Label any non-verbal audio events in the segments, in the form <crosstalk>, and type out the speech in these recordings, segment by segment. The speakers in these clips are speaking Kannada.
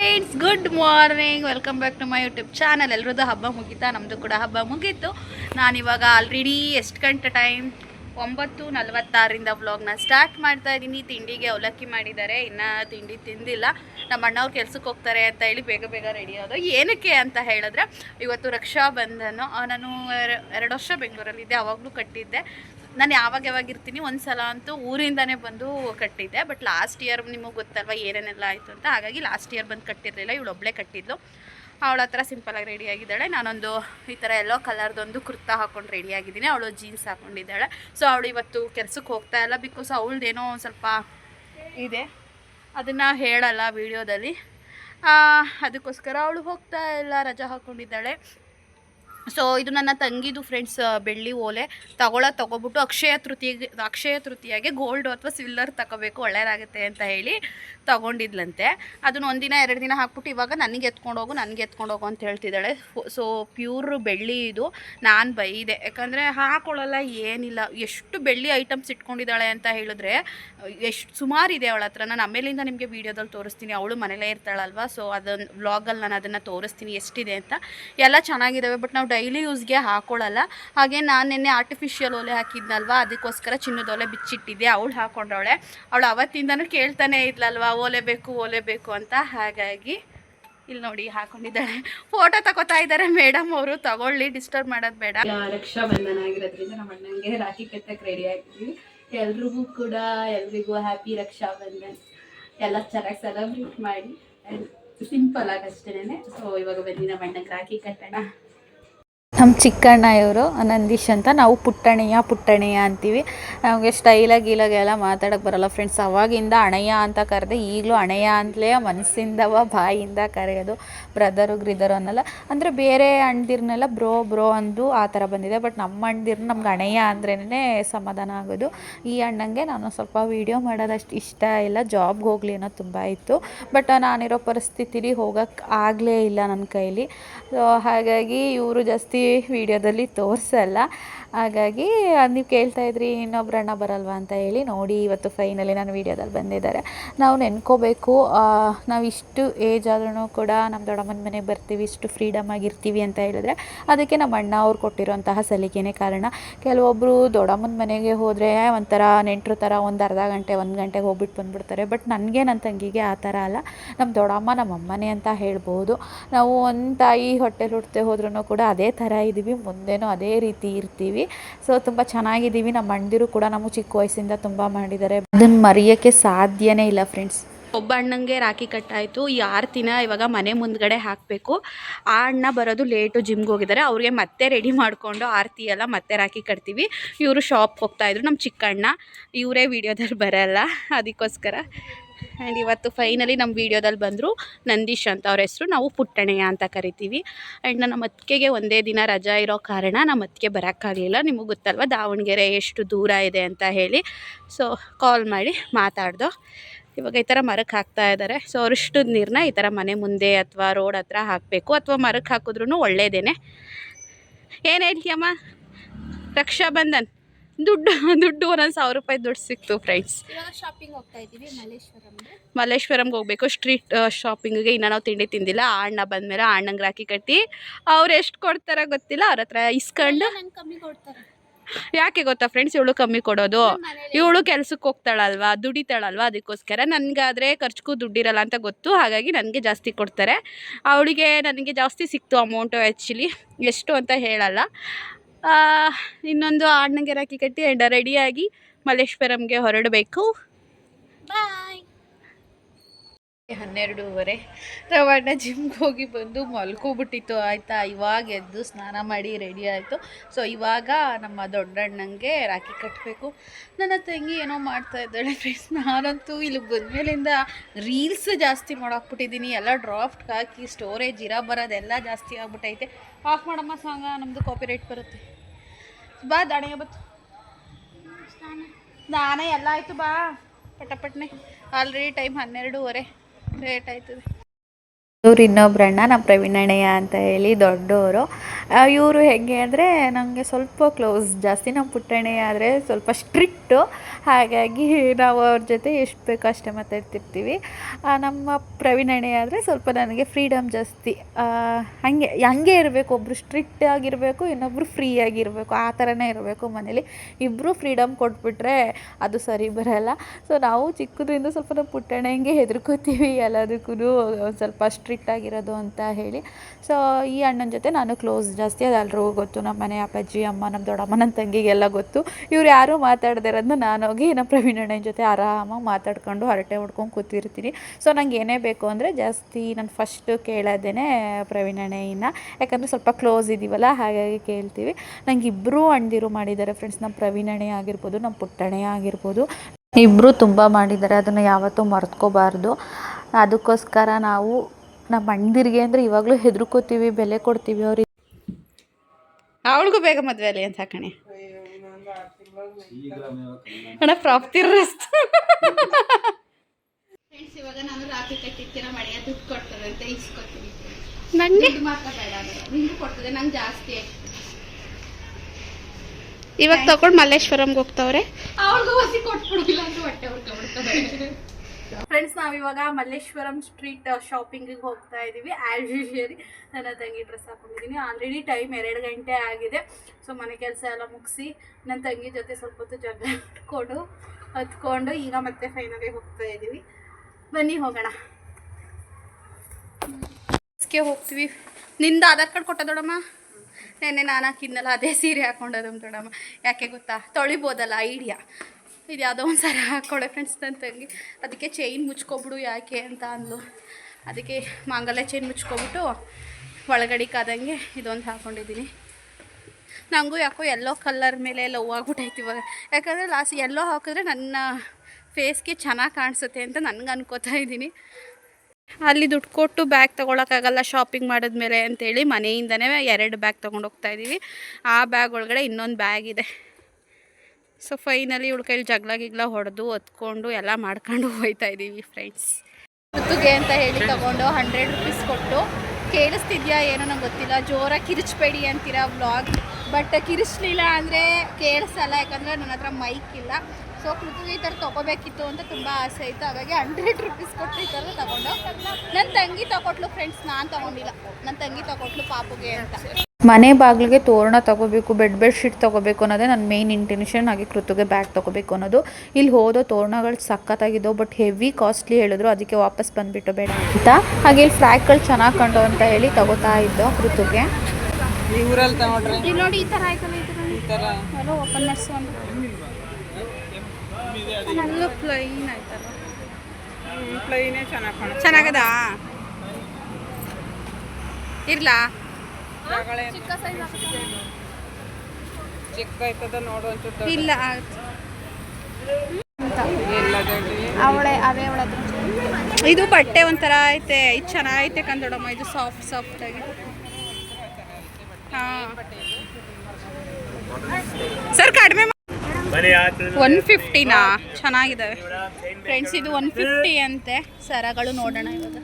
Friends good morning welcome back to my YouTube channel ಎಲ್ರದ್ದು ಹಬ್ಬ ಮುಗೀತಾ? ನಮ್ಮದು ಕೂಡ ಹಬ್ಬ ಮುಗೀತು. ನಾನಿವಾಗ ಆಲ್ರೆಡಿ ಎಷ್ಟು ಗಂಟೆ ಟೈಮ್ ಒಂಬತ್ತು ನಲವತ್ತಾರರಿಂದ ವ್ಲಾಗ್ನ ಸ್ಟಾರ್ಟ್ ಮಾಡ್ತಾ ಇದ್ದೀನಿ. ತಿಂಡಿಗೆ ಅವಲಕ್ಕಿ ಮಾಡಿದ್ದಾರೆ. ಇನ್ನು ತಿಂಡಿ ತಿಂದಿಲ್ಲ. ನಮ್ಮ ಅಣ್ಣವ್ರು ಕೆಲ್ಸಕ್ಕೆ ಹೋಗ್ತಾರೆ ಅಂತ ಹೇಳಿ ಬೇಗ ಬೇಗ ರೆಡಿ ಆದೋ ಏನಕ್ಕೆ ಅಂತ ಹೇಳಿದ್ರೆ, ಇವತ್ತು ರಕ್ಷಾ ಬಂಧನ ನಾನು ಎರ- ಎರಡು ವರ್ಷ ಬೆಂಗಳೂರಲ್ಲಿದ್ದೆ. ಅವಾಗಲೂ ಕಟ್ಟಿದ್ದೆ. ನಾನು ಯಾವಾಗ ಯಾವಾಗ ಇರ್ತೀನಿ ಒಂದು ಸಲ ಅಂತೂ ಊರಿಂದನೇ ಬಂದು ಕಟ್ಟಿದ್ದೆ. ಬಟ್ ಲಾಸ್ಟ್ ಇಯರ್ ನಿಮಗೆ ಗೊತ್ತಲ್ವ ಏನೇನೆಲ್ಲ ಆಯಿತು ಅಂತ? ಹಾಗಾಗಿ ಲಾಸ್ಟ್ ಇಯರ್ ಬಂದು ಕಟ್ಟಿರಲಿಲ್ಲ, ಇವಳು ಒಬ್ಬಳೇ ಕಟ್ಟಿದ್ಲು. ಅವಳ ಹತ್ರ ಸಿಂಪಲಾಗಿ ರೆಡಿ ಆಗಿದ್ದಾಳೆ. ನಾನೊಂದು ಈ ಥರ ಎಲ್ಲೋ ಕಲರ್ದೊಂದು ಕುರ್ತಾ ಹಾಕೊಂಡು ರೆಡಿ ಆಗಿದ್ದೀನಿ. ಅವಳು ಜೀನ್ಸ್ ಹಾಕೊಂಡಿದ್ದಾಳೆ. ಸೊ ಅವಳು ಇವತ್ತು ಕೆಲ್ಸಕ್ಕೆ ಹೋಗ್ತಾ ಇಲ್ಲ ಬಿಕಾಸ್ ಅವಳದೇನೋ ಒಂದು ಸ್ವಲ್ಪ ಇದೆ. ಅದನ್ನು ಹೇಳಲ್ಲ ವಿಡಿಯೋದಲ್ಲಿ ಅದಕ್ಕೋಸ್ಕರ ಅವಳು ಹೋಗ್ತಾ ಇಲ್ಲ, ರಜಾ ಹಾಕ್ಕೊಂಡಿದ್ದಾಳೆ ಸೊ ಇದು ನನ್ನ ತಂಗಿದು ಫ್ರೆಂಡ್ಸ್ ಬೆಳ್ಳಿ ಓಲೆ. ತಗೊಳ್ಳೋ ತಗೊಬಿಟ್ಟು ಅಕ್ಷಯ ತೃತೀಯ ಅಕ್ಷಯ ತೃತೀಯಾಗೆ ಗೋಲ್ಡ್ ಅಥವಾ ಸಿಲ್ವರ್ ತಗೋಬೇಕು ಒಳ್ಳೆಯದಾಗುತ್ತೆ ಅಂತ ಹೇಳಿ ತಗೊಂಡಿದ್ಲಂತೆ. ಅದನ್ನ ಒಂದಿನ ಎರಡು ದಿನ ಹಾಕ್ಬಿಟ್ಟು ಇವಾಗ ನನಗೆ ಎತ್ಕೊಂಡೋಗು ನನಗೆ ಎತ್ಕೊಂಡು ಹೋಗು ಅಂತ ಹೇಳ್ತಿದ್ದಾಳೆ. ಸೊ ಪ್ಯೂರ್ ಬೆಳ್ಳಿ ಇದು. ನಾನು ಬೈದೆ. ಯಾಕಂದರೆ ಹಾಕೊಳ್ಳಲ್ಲ, ಏನಿಲ್ಲ. ಎಷ್ಟು ಬೆಳ್ಳಿ ಐಟಮ್ಸ್ ಇಟ್ಕೊಂಡಿದ್ದಾಳೆ ಅಂತ ಹೇಳಿದ್ರೆ, ಎಷ್ಟು, ಸುಮಾರಿದೆ ಅವಳ ಹತ್ರ ನಾನು ಆಮೇಲಿಂದ ನಿಮಗೆ ವೀಡಿಯೋದಲ್ಲಿ ತೋರಿಸ್ತೀನಿ. ಅವಳು ಮನೇಲೇ ಇರ್ತಾಳಲ್ವ? ಸೊ ಅದನ್ನು ವ್ಲಾಗಲ್ಲಿ ನಾನು ಅದನ್ನು ತೋರಿಸ್ತೀನಿ, ಎಷ್ಟಿದೆ ಅಂತ. ಎಲ್ಲ ಚೆನ್ನಾಗಿದ್ದಾವೆ ಬಟ್ ನಾವು ಡೈಲಿ ಯೂಸ್ಗೆ ಹಾಕೊಳ್ಳಲ್ಲ ಹಾಗೆ ನಾನು ನಿನ್ನೆ ಆರ್ಟಿಫಿಷಿಯಲ್ ಒಲೆ ಹಾಕಿದ್ನಲ್ವ, ಅದಕ್ಕೋಸ್ಕರ ಚಿನ್ನದ ಒಲೆ ಬಿಚ್ಚಿಟ್ಟಿದ್ದೆ, ಅವಳು ಹಾಕೊಂಡವಳೆ. ಅವಳು ಅವತ್ತಿಂದನೂ ಕೇಳ್ತಾನೆ ಇದ್ಲಲ್ವ, ಓಲೆ ಬೇಕು ಓಲೆ ಬೇಕು ಅಂತ. ಹಾಗಾಗಿ ಇಲ್ಲಿ ನೋಡಿ, ಹಾಕೊಂಡಿದ್ದಾಳೆ. ಫೋಟೋ ತಗೋತಾ ಇದ್ದಾರೆ ಮೇಡಮ್ ಅವರು, ತಗೊಳ್ಳಿ ಡಿಸ್ಟರ್ಬ್ ಮಾಡೋದು ಬೇಡ. ರಕ್ಷಾ ಬಂಧನ ಆಗಿರೋದ್ರಿಂದ ನಮ್ಮ ಅಣ್ಣಂಗೆ ರಾಖಿ ಕಟ್ಟಕ್ಕೆ ರೆಡಿ ಆಗಿದ್ದೀವಿ ಎಲ್ರಿಗೂ ಕೂಡ, ಎಲ್ರಿಗೂ ಹ್ಯಾಪಿ ರಕ್ಷಾ ಬಂಧನ್ ಎಲ್ಲ ಚೆನ್ನಾಗಿ ಸೆಲೆಬ್ರೇಟ್ ಮಾಡಿ. ಸಿಂಪಲ್ ಆಗಿ ಅಷ್ಟೇನೆ. ಸೊ ಇವಾಗ ಬಂದಿ ನಮ್ಮ ಅಣ್ಣಗೆ ರಾಖಿ ಕಟ್ಟೋಣ. ನಮ್ಮ ಚಿಕ್ಕಣ್ಣ ಇವರು ನಂದೀಶ್ ಅಂತ ನಾವು ಪುಟ್ಟಣಯ್ಯ ಪುಟ್ಟಣಯ್ಯ ಅಂತೀವಿ. ನಮಗೆ ಸ್ಟೈಲಾಗಿ ಗೀಲಾಗಿ ಎಲ್ಲ ಮಾತಾಡೋಕ್ಕೆ ಬರಲ್ಲ ಫ್ರೆಂಡ್ಸ್ ಅವಾಗಿಂದ ಅಣಯ್ಯ ಅಂತ ಕರೆದೆ, ಈಗಲೂ ಅಣಯ್ಯ ಅಂತಲೇ ಮನಸ್ಸಿಂದವ ಬಾಯಿಂದ ಕರೆಯೋದು ಬ್ರದರು ಗ್ರಿದರು ಅನ್ನಲ್ಲ. ಅಂದರೆ ಬೇರೆ ಅಣ್ಣದಿರ್ನೆಲ್ಲ ಬ್ರೋ ಬ್ರೋ ಅಂದು ಆ ಥರ ಬಂದಿದೆ. ಬಟ್ ನಮ್ಮ ಅಣ್ಣದಿರ್ನ ನಮ್ಗೆ ಅಣಯ್ಯ ಅಂದ್ರೇ ಸಮಾಧಾನ ಆಗೋದು. ಈ ಅಣ್ಣಂಗೆ ನಾನು ಸ್ವಲ್ಪ ವೀಡಿಯೋ ಮಾಡೋದಷ್ಟು ಇಷ್ಟ ಇಲ್ಲ. ಜಾಬ್ಗೆ ಹೋಗಲಿ ಅನ್ನೋದು ತುಂಬ ಇತ್ತು. ಬಟ್ ನಾನಿರೋ ಪರಿಸ್ಥಿತಿಲಿ ಹೋಗೋಕ್ಕೆ ಆಗಲೇ ಇಲ್ಲ ನನ್ನ ಕೈಲಿ. ಸೊ ಹಾಗಾಗಿ ಇವರು ಜಾಸ್ತಿ ವೀಡಿಯೋದಲ್ಲಿ ತೋರಿಸಲ್ಲ. ಹಾಗಾಗಿ, ನೀವು ಕೇಳ್ತಾ ಇದ್ರಿ, ಇನ್ನೊಬ್ರು ಅಣ್ಣ ಬರಲ್ವಾ ಅಂತ ಹೇಳಿ ನೋಡಿ, ಇವತ್ತು ಫೈನಲಿ ನಾನು ವೀಡಿಯೋದಲ್ಲಿ ಬಂದಿದ್ದಾರೆ. ನಾವು ನೆನ್ಕೋಬೇಕು ನಾವು ಇಷ್ಟು ಏಜ್ ಆದ್ರೂ ಕೂಡ ನಮ್ಮ ದೊಡ್ಡಮ್ಮನ ಮನೆಗೆ ಬರ್ತೀವಿ, ಇಷ್ಟು ಫ್ರೀಡಮ್ ಆಗಿರ್ತೀವಿ ಅಂತ ಹೇಳಿದ್ರೆ, ಅದಕ್ಕೆ ನಮ್ಮ ಅಣ್ಣ ಅವ್ರು ಕೊಟ್ಟಿರೋಂತಹ ಸಲಿಗೆನೇ ಕಾರಣ. ಕೆಲವೊಬ್ಬರು ದೊಡ್ಡಮ್ಮನ ಮನೆಗೆ ಹೋದರೆ ಒಂಥರ ನೆಂಟರು ಥರ ಒಂದು ಅರ್ಧ ಗಂಟೆ, ಒಂದು ಗಂಟೆಗೆ ಹೋಗ್ಬಿಟ್ಟು ಬಂದ್ಬಿಡ್ತಾರೆ. ಬಟ್ ನನಗೆ ನನ್ನ ತಂಗಿಗೆ ಆ ಥರ ಅಲ್ಲ. ನಮ್ಮ ದೊಡ್ಡಮ್ಮ ನಮ್ಮ ಅಮ್ಮನೇ ಅಂತ ಹೇಳ್ಬೋದು. ನಾವು ಒಂದು ತಾಯಿ ಹೊಟ್ಟೆಲಿ ಹುಟ್ಟದೆ ಹೋದ್ರೂ ಕೂಡ ಅದೇ ಥರ ಇದ್ದೀವಿ, ಮುಂದೆನೂ ಅದೇ ರೀತಿ ಇರ್ತೀವಿ. ಸೊ ತುಂಬ ಚೆನ್ನಾಗಿದ್ದೀವಿ. ನಮ್ಮ ಅಣ್ಣದಿರು ಕೂಡ ನಮಗೆ ಚಿಕ್ಕ ವಯಸ್ಸಿಂದ ತುಂಬ ಮಾಡಿದ್ದಾರೆ. ಅದನ್ನು ಮರೆಯೋಕ್ಕೆ ಸಾಧ್ಯನೇ ಇಲ್ಲ ಫ್ರೆಂಡ್ಸ್ ಒಬ್ಬ ಅಣ್ಣಂಗೆ ರಾಖಿ ಕಟ್ಟಾಯಿತು. ಈ ಆರತಿನ ಇವಾಗ ಮನೆ ಮುಂದ್ಗಡೆ ಹಾಕಬೇಕು. ಆ ಅಣ್ಣ ಬರೋದು ಲೇಟು ಜಿಮ್ಗೆ ಹೋಗಿದ್ದಾರೆ. ಅವ್ರಿಗೆ ಮತ್ತೆ ರೆಡಿ ಮಾಡಿಕೊಂಡು ಆರತಿ ಎಲ್ಲ ಮತ್ತೆ ರಾಖಿ ಕಟ್ತೀವಿ. ಇವರು ಶಾಪ್ಗೆ ಹೋಗ್ತಾಯಿದ್ರು ನಮ್ಮ ಚಿಕ್ಕಣ್ಣ, ಇವರೇ ವೀಡಿಯೋದಲ್ಲಿ ಬರಲ್ಲ. ಅದಕ್ಕೋಸ್ಕರ. ಆ್ಯಂಡ್ ಇವತ್ತು ಫೈನಲಿ ನಮ್ಮ ವೀಡಿಯೋದಲ್ಲಿ ಬಂದರು ನಂದೀಶ್ ಅಂತ ಅವ್ರ ಹೆಸರು, ನಾವು ಪುಟ್ಟಣೆಯ ಅಂತ ಕರಿತೀವಿ. ಆ್ಯಂಡ್ ನಮ್ಮ ಅತ್ತಿಗೆಗೆ ಒಂದೇ ದಿನ ರಜಾ ಇರೋ ಕಾರಣ ನಮ್ಮ ಅತ್ತಿಗೆ ಬರೋಕ್ಕಾಗಲಿಲ್ಲ. ನಿಮಗೆ ಗೊತ್ತಲ್ವ, ದಾವಣಗೆರೆ ಎಷ್ಟು ದೂರ ಇದೆ ಅಂತ ಹೇಳಿ. ಸೊ ಕಾಲ್ ಮಾಡಿ ಮಾತಾಡ್ದು. ಇವಾಗ ಈ ಥರ ಮರಕ್ಕೆ ಹಾಕ್ತಾ ಇದ್ದಾರೆ ಸೊ ಅವರಿಷ್ಟು ನೀರನ್ನ ಈ ಥರ ಮನೆ ಮುಂದೆ ಅಥವಾ ರೋಡ್ ಹತ್ರ ಹಾಕಬೇಕು. ಅಥವಾ ಮರಕ್ಕೆ ಹಾಕಿದ್ರೂ ಒಳ್ಳೇದೇನೆ. ಏನು ಹೇಳ್ತೀಯಮ್ಮ? ರಕ್ಷಾ ಬಂಧನ್ ದುಡ್ಡು ದುಡ್ಡು ಒಂದೊಂದು ಸಾವಿರ ರೂಪಾಯಿ ದುಡ್ಡು ಸಿಕ್ತು ಫ್ರೆಂಡ್ಸ್ ಶಾಪಿಂಗ್ ಹೋಗ್ತಾ ಇದ್ದೀವಿ ಮಲ್ಲೇಶ್ವರಂಗೆ ಮಲ್ಲೇಶ್ವರಂಗೆ ಹೋಗ್ಬೇಕು ಸ್ಟ್ರೀಟ್ ಶಾಪಿಂಗಿಗೆ ಇನ್ನೂ ನಾವು ತಿಂಡಿ ತಿಂದಿಲ್ಲ. ಆ ಅಣ್ಣ ಬಂದಮೇಲೆ ಆ ಅಣ್ಣಂಗೆ ರಾಖಿ ಕಟ್ಟಿ ಅವ್ರು ಎಷ್ಟು ಕೊಡ್ತಾರ ಗೊತ್ತಿಲ್ಲ ಅವ್ರ ಹತ್ರ ಇಸ್ಕೊಂಡು. ಕಮ್ಮಿ ಕೊಡ್ತಾರೆ. ಯಾಕೆ ಗೊತ್ತಾ ಫ್ರೆಂಡ್ಸ್ ಇವಳು ಕಮ್ಮಿ ಕೊಡೋದು. ಇವಳು ಕೆಲ್ಸಕ್ಕೆ ಹೋಗ್ತಾಳಲ್ವಾ ದುಡಿತಾಳಲ್ವಾ? ಅದಕ್ಕೋಸ್ಕರ ನನಗಾದರೆ ಖರ್ಚಿಗೂ ದುಡ್ಡಿರಲ್ಲ ಅಂತ ಗೊತ್ತು. ಹಾಗಾಗಿ ನನಗೆ ಜಾಸ್ತಿ ಕೊಡ್ತಾರೆ. ಅವಳಿಗೆ ನನಗೆ ಜಾಸ್ತಿ ಸಿಕ್ತು ಅಮೌಂಟು ಆ್ಯಕ್ಚುಲಿ ಎಷ್ಟು ಅಂತ ಹೇಳಲ್ಲ. ಇನ್ನೊಂದು ಆಡ್ನಂಗೆ ರಾಖಿ ಕಟ್ಟಿ ರೆಡಿಯಾಗಿ ಮಲ್ಲೇಶ್ವರಂಗೆ ಹೊರಡಬೇಕು. ಬಾಯ್ ಹನ್ನೆರಡೂವರೆ. ರವಣ್ಣ ಜಿಮ್ಗೆ ಹೋಗಿ ಬಂದು ಮಲ್ಕೋಬಿಟ್ಟಿತ್ತು. ಆಯಿತಾ? ಇವಾಗ ಎದ್ದು ಸ್ನಾನ ಮಾಡಿ ರೆಡಿ ಆಯಿತು. ಸೊ ಇವಾಗ ನಮ್ಮ ದೊಡ್ಡಣ್ಣಂಗೆ ರಾಖಿ ಕಟ್ಟಬೇಕು ನನ್ನ ತಂಗಿ ಏನೋ ಮಾಡ್ತಾ ಇದ್ದಾಳೆ ಫ್ರೆಂಡ್ಸ್ ನಾನಂತೂ ಇಲ್ಲಿ ಬಂದಮೇಲಿಂದ ರೀಲ್ಸ್ ಜಾಸ್ತಿ ಮಾಡಾಕ್ಬಿಟ್ಟಿದ್ದೀನಿ. ಎಲ್ಲ ಡ್ರಾಫ್ಟ್ ಹಾಕಿ ಸ್ಟೋರೇಜ್ ಇರೋ ಬರೋದೆಲ್ಲ ಜಾಸ್ತಿ ಆಗ್ಬಿಟ್ಟೈತೆ. ಆಫ್ ಮಾಡಮ್ಮ ಸಾಂಗ ನಮ್ಮದು ಕಾಪಿ ರೈಟ್ ಬರುತ್ತೆ. ಬಾ ದಾಣಿಗೆ ಬತ್ತು. ನಾನೇ ಎಲ್ಲ ಆಯಿತು, ಬಾ. ಪಟಪಟ್ನೆ ಆಲ್ರೆಡಿ ಟೈಮ್ ಹನ್ನೆರಡೂವರೆ. ಲೇಟ್ ಆಯ್ತದೆ. ಇವ್ರು ಇನ್ನೊಬ್ರು ಅಣ್ಣ ನಮ್ಮ ಪ್ರವೀಣಣ್ಣಯ್ಯ ಅಂತ ಹೇಳಿ ದೊಡ್ಡವರು ಇವರು ಹೆಂಗೆ ಅಂದರೆ ನನಗೆ ಸ್ವಲ್ಪ ಕ್ಲೋಸ್ ಜಾಸ್ತಿ ನಮ್ಮ ಪುಟ್ಟಣ್ಣಯ್ಯ ಆದರೆ ಸ್ವಲ್ಪ ಸ್ಟ್ರಿಕ್ಟು ಹಾಗಾಗಿ ನಾವು ಅವ್ರ ಜೊತೆ ಎಷ್ಟು ಬೇಕೋ ಅಷ್ಟೇ ಮಾತಾಡ್ತಿರ್ತೀವಿ. ನಮ್ಮ ಪ್ರವೀಣಣೆ ಆದರೆ ಸ್ವಲ್ಪ ನನಗೆ ಫ್ರೀಡಮ್ ಜಾಸ್ತಿ. ಹಂಗೆ, ಹಾಗೆ ಇರಬೇಕು ಒಬ್ಬರು ಸ್ಟ್ರಿಕ್ಟ್ ಆಗಿರಬೇಕು ಇನ್ನೊಬ್ಬರು ಫ್ರೀ ಆಗಿರಬೇಕು, ಆ ಥರನೇ ಇರಬೇಕು ಮನೇಲಿ. ಇಬ್ಬರು ಫ್ರೀಡಮ್ ಕೊಟ್ಬಿಟ್ರೆ ಅದು ಸರಿ ಬರಲ್ಲ. ಸೊ ನಾವು ಚಿಕ್ಕದ್ರಿಂದ ಸ್ವಲ್ಪ ನಾವು ಪುಟ್ಟಣೆ ಹಂಗೆ ಹೆದರ್ಕೋತೀವಿ ಎಲ್ಲದಕ್ಕೂ ಒಂದು ಸ್ವಲ್ಪ ಸ್ಟ್ರಿಕ್ಟ್ ಆಗಿರೋದು ಅಂತ ಹೇಳಿ. ಸೊ ಈ ಅಣ್ಣನ ಜೊತೆ ನಾನು ಕ್ಲೋಸ್ ಜಾಸ್ತಿ, ಅದು ಎಲ್ರಿಗೂ ಗೊತ್ತು. ನಮ್ಮ ಮನೆ ಅಪ್ಪಾಜಿ, ಅಮ್ಮ ನಮ್ಮ ದೊಡ್ಡಮ್ಮ ನನ್ನ ತಂಗಿಗೆಲ್ಲ ಗೊತ್ತು. ಇವ್ರು ಯಾರೂ ಮಾತಾಡದೇ ನಾನು ಹೋಗಿ ನಮ್ಮ ಪ್ರವೀಣ್ ಅಣ್ಣನ ಜೊತೆ ಆರಾಮಾಗಿ ಮಾತಾಡ್ಕೊಂಡು ಹರಟೆ ಹೊಡ್ಕೊಂಡು ಕೂತಿರ್ತೀನಿ. ಸೊ ನಂಗೆ ಏನೇ ಬೇಕು ಅಂದರೆ ಜಾಸ್ತಿ ನಾನು ಫಸ್ಟು ಕೇಳೋದೇನೆ ಪ್ರವೀಣ್ ಅಣ್ಣಯ್ಯನ ಯಾಕಂದರೆ ಸ್ವಲ್ಪ ಕ್ಲೋಸ್ ಇದ್ದೀವಲ್ಲ ಹಾಗಾಗಿ ಕೇಳ್ತೀವಿ. ನಂಗೆ ಇಬ್ಬರೂ ಅಣ್ದಿರು ಮಾಡಿದ್ದಾರೆ ಫ್ರೆಂಡ್ಸ್ ನಮ್ಮ ಪ್ರವೀಣ್ ಅಣ್ಣೆ ಆಗಿರ್ಬೋದು ನಮ್ಮ ಪುಟ್ಟಣ್ಣಯ್ಯ ಆಗಿರ್ಬೋದು. ಇಬ್ಬರು ತುಂಬ ಮಾಡಿದ್ದಾರೆ ಅದನ್ನು ಯಾವತ್ತೂ ಮರ್ತ್ಕೋಬಾರ್ದು. ಅದಕ್ಕೋಸ್ಕರ ನಾವು ನಮ್ಮ ಅಣ್ಣದಿರಿಗೆ ಅಂದರೆ ಇವಾಗಲೂ ಹೆದರ್ಕೋತೀವಿ, ಬೆಲೆ ಕೊಡ್ತೀವಿ ಅವ್ರಿಗೆ. ಅವಳಿಗೂ ಬೇಗ ಮದುವೆ ಅಲ್ಲಿ ಅಂತ ಕಣೆ. ಅಣ್ಣ ಪ್ರಾಪ್ತಿ ರಸ್ತು ಫ್ರೆಂಡ್ಸ್ ಇವಾಗ ನಾನು ರಾತ್ರಿ ಕಟ್ಟಿರ್ತೀರ ಮಳೆಯ ದುಡ್ಡು ಕೊಡ್ತದೆ ಅಂತ ಇಸ್ಕೊತೀನಿ. ಮಾತ್ರ ಬೇಡ ನಿಂಗೂ ಕೊಡ್ತದೆ ನಂಗೆ ಜಾಸ್ತಿ. ಇವಾಗ ತಗೊಂಡು ಮಲ್ಲೇಶ್ವರಂಗೆ ಹೋಗ್ತಾವ್ರೆ. ಅವಳಿಗೂ ಹಸಿ ಕೊಟ್ಬಿಡಿಲ್ಲ ಅಂತ ಹೊಟ್ಟೆ ಹುಡ್ಕೊಬಿಡ್ತದೆ ಫ್ರೆಂಡ್ಸ್ ನಾವಿವಾಗ ಮಲ್ಲೇಶ್ವರಂ ಸ್ಟ್ರೀಟ್ ಶಾಪಿಂಗಿಗೆ ಹೋಗ್ತಾ ಇದ್ದೀವಿ ಆ್ಯಸ್ ಯೂಶಲಿ ನನ್ನ ತಂಗಿ ಡ್ರೆಸ್ ಹಾಕೊಂಡಿದ್ದೀನಿ ಆಲ್ರೆಡಿ ಟೈಮ್ ಎರಡು ಗಂಟೆ ಆಗಿದೆ. ಸೊ ಮನೆ ಕೆಲಸ ಎಲ್ಲ ಮುಗಿಸಿ ನನ್ನ ತಂಗಿ ಜೊತೆ ಸ್ವಲ್ಪ ಹೊತ್ತು ಜಗಳ ಇಟ್ಕೊಂಡು ಹತ್ಕೊಂಡು ಈಗ ಮತ್ತೆ ಫೈನಲಿ ಹೋಗ್ತಾ ಇದ್ದೀವಿ ಬನ್ನಿ, ಹೋಗೋಣ. ಹೋಗ್ತೀವಿ. ನಿಂದ ಆಧಾರ್ ಕಾರ್ಡ್ ಕೊಟ್ಟ ದೊಡಮ್ಮ ನೆನ್ನೆ ನಾನು ಹಾಕಿದ್ನಲ್ಲ, ಅದೇ ಸೀರೆ ಹಾಕೊಂಡದಮ್ಮ ದೊಡಮ್ಮ ಯಾಕೆ ಗೊತ್ತಾ? ತೊಳಿಬೋದಲ್ಲ ಐಡಿಯಾ ಇದು ಯಾವುದೋ ಒಂದು ಸರ ಹಾಕ್ಕೊಳೆ ಫ್ರೆಂಡ್ಸ್ ನನ್ನ ತಂಗಿ ಅದಕ್ಕೆ ಚೈನ್ ಮುಚ್ಕೊಬಿಡು ಯಾಕೆ ಅಂತ ಅಂದ್ಲು. ಅದಕ್ಕೆ ಮಾಂಗಲ್ಯ ಚೈನ್ ಮುಚ್ಕೊಬಿಟ್ಟು ಒಳಗಡೆ ಕಾದಂಗೆ ಇದೊಂದು ಹಾಕ್ಕೊಂಡಿದ್ದೀನಿ ನನಗೂ ಯಾಕೋ ಎಲ್ಲೋ ಕಲರ್ ಮೇಲೆ ಲವ್ ಆಗ್ಬಿಟ್ಟೈತಿ ಇವಾಗ. ಯಾಕಂದರೆ ಲಾಸ್ಟ್ ಎಲ್ಲೋ ಹಾಕಿದ್ರೆ ನನ್ನ ಫೇಸ್ಗೆ ಚೆನ್ನಾಗಿ ಕಾಣಿಸುತ್ತೆ ಅಂತ ನನಗೆ ಅನ್ಕೋತಾ ಇದ್ದೀನಿ. ಅಲ್ಲಿ ದುಡ್ಡು ಕೊಟ್ಟು ಬ್ಯಾಗ್ ತೊಗೊಳಕ್ಕಾಗಲ್ಲ ಶಾಪಿಂಗ್ ಮಾಡಿದ್ಮೇಲೆ ಅಂತೇಳಿ ಮನೆಯಿಂದನೇ ಎರಡು ಬ್ಯಾಗ್ ತೊಗೊಂಡು ಹೋಗ್ತಾ ಇದ್ದೀವಿ. ಆ ಬ್ಯಾಗ್ ಒಳಗಡೆ ಇನ್ನೊಂದು ಬ್ಯಾಗ್ ಇದೆ. ಸೊ ಫೈನಲಿ ಇವಳ ಕೈಲಿ ಜಗಳ ಗಿಗ್ಲ ಹೊಡೆದು, ಹೊತ್ಕೊಂಡು ಎಲ್ಲ ಮಾಡ್ಕೊಂಡು <laughs> ಹೋಗ್ತಾ ಇದ್ದೀವಿ ಫ್ರೆಂಡ್ಸ್ ಮುತ್ತುಗೆ ಅಂತ ಹೇಳಿ ತಗೊಂಡು ಹಂಡ್ರೆಡ್ ರುಪೀಸ್ ಕೊಟ್ಟು, ಕೇಳಿಸ್ತಿದ್ಯಾ ಏನೋ ನಂಗೆ ಗೊತ್ತಿಲ್ಲ. ಜೋರಾಗಿ ಕಿರಿಚ್ಬೇಡಿ ಅಂತೀರ ವ್ಲಾಗ್ ಬಟ್ ಕಿರಿಸ್ಲಿಲ್ಲ ಅಂದರೆ ಕೇಳಿಸಲ್ಲ, ಯಾಕಂದರೆ ನನ್ನ ಹತ್ರ ಮೈಕ್ ಇಲ್ಲ. ಸೊ ಕೃತಿಗೆ ಈ ಥರ ತೊಗೋಬೇಕಿತ್ತು ಅಂತ ತುಂಬ ಆಸೆ ಇತ್ತು. ಹಾಗಾಗಿ ಹಂಡ್ರೆಡ್ ರುಪೀಸ್ ಕೊಟ್ಟು ಈ ಥರ ತಗೊಂಡು ನನ್ನ ತಂಗಿ ತಗೊಟ್ಲು ಫ್ರೆಂಡ್ಸ್ ನಾನು ತಗೊಂಡಿಲ್ಲ. ನನ್ನ ತಂಗಿ ತಗೊಟ್ಲು ಪಾಪುಗೆ ಅಂತ. ಮನೆ ಬಾಗಿಲಿಗೆ ತೋರಣ ತಗೋಬೇಕು ಬೆಡ್ ಶೀಟ್ ತಗೋಬೇಕು ಅನ್ನೋದೇ ನನ್ನ ಮೇನ್ ಇಂಟೆನ್ಷನ್ ಹಾಗೆ ಕೃತುಗೆ ಬ್ಯಾಗ್ ತಗೋಬೇಕು ಅನ್ನೋದು. ಇಲ್ಲಿ ಹೋದೋ ತೋರಣಗಳು ಸಖತ್ತಾಗಿದ್ದವು ಬಟ್ ಹೆವಿ ಕಾಸ್ಟ್ಲಿ ಹೇಳಿದ್ರು. ಅದಕ್ಕೆ ವಾಪಸ್ ಬಂದುಬಿಟ್ಟು ಬೇಡ ಅಂತ. ಹಾಗೆ ಇಲ್ಲಿ ಫ್ರ್ಯಾಕ್ಗಳು ಚೆನ್ನಾಗಿ ಕಂಡು ಅಂತ ಹೇಳಿ ತಗೋತಾ ಇದ್ದೋ ಕೃತುಗೆ. ಈ ಊರಲ್ಲಿ ತಗೊಂಡ್ರೆ? ಇಲ್ಲಿ ನೋಡಿ ಈ ಥರ ಪ್ಲೈನ್ ಚೆನ್ನಾಗದಾ? ಇರ್ಲಾ. ಚಿಕ್ಕ ಇಲ್ಲ ಅವಳೆ ಅವೇ ಅವಳ ಇದು ಬಟ್ಟೆ ಒಂಥರ ಐತೆ ಇದು ಚೆನ್ನಾಗೈತೆ ಕಂದೋಡಮ್ಮ ಇದು ಸಾಫ್ಟ್ ಸಾಫ್ಟ್ ಆಗಿ. ಹಾಂ. ಸರ್ ಕಡಿಮೆ ಒನ್ ಫಿಫ್ಟಿನಾ ಚೆನ್ನಾಗಿದ್ದಾವೆ ಫ್ರೆಂಡ್ಸ್ ಇದು ಒನ್ ಫಿಫ್ಟಿ ಅಂತೆ. ಸರಗಳು ನೋಡೋಣ ಇವಾಗ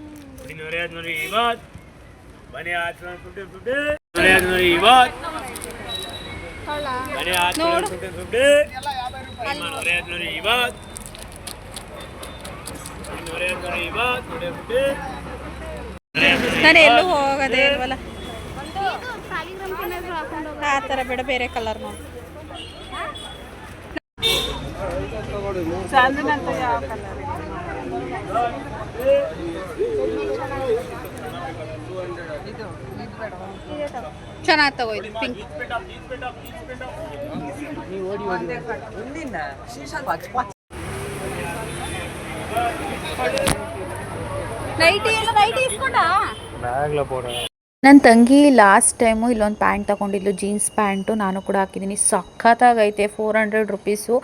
ನೋಡಿ ಇವತ್ ಮನೆ ಆಚರಣೆ ಸುಟ್ಟಿ ಸುಟ್ಟಿ ಮನೆ ಆಚರಣೆ ಇವತ್ ಮನೆ ಆಚರಣೆ ನೋಡು. ಸುಟ್ಟಿ ಸುಟ್ಟಿ ಮನೆ ಆಚರಣೆ ಇವತ್ ಮನೆ ಆಚರಣೆ ಇವತ್ ಮನೆ ಸುಟ್ಟಿ ನಾನು ಎಲ್ಲೂ ಹೋಗೋದೇ ಇಲ್ವಲ್ಲ ಆ ಥರ ಬೇಡ ಬೇರೆ ಕಲರ್ ನೋಡಿ ಚಂದನಂತ ಯಾವ ಕಲರ್ ಚೆನ್ನಾಗಿ ತಗೋಯ್ತು ಪಿಂಕ್ ನೈಟಿ ಎಲ್ಲ ನೈಟಿ ಇಸ್ಕೊಂಡ? ನನ್ನ ತಂಗಿ ಲಾಸ್ಟ್ ಟೈಮು ಇಲ್ಲೊಂದು ಪ್ಯಾಂಟ್ ತಗೊಂಡಿದ್ಲು ಜೀನ್ಸ್ ಪ್ಯಾಂಟು ನಾನು ಕೂಡ ಹಾಕಿದ್ದೀನಿ ಸಖತ್ತಾಗೈತೆ ಫೋರ್ ಹಂಡ್ರೆಡ್ ರುಪೀಸು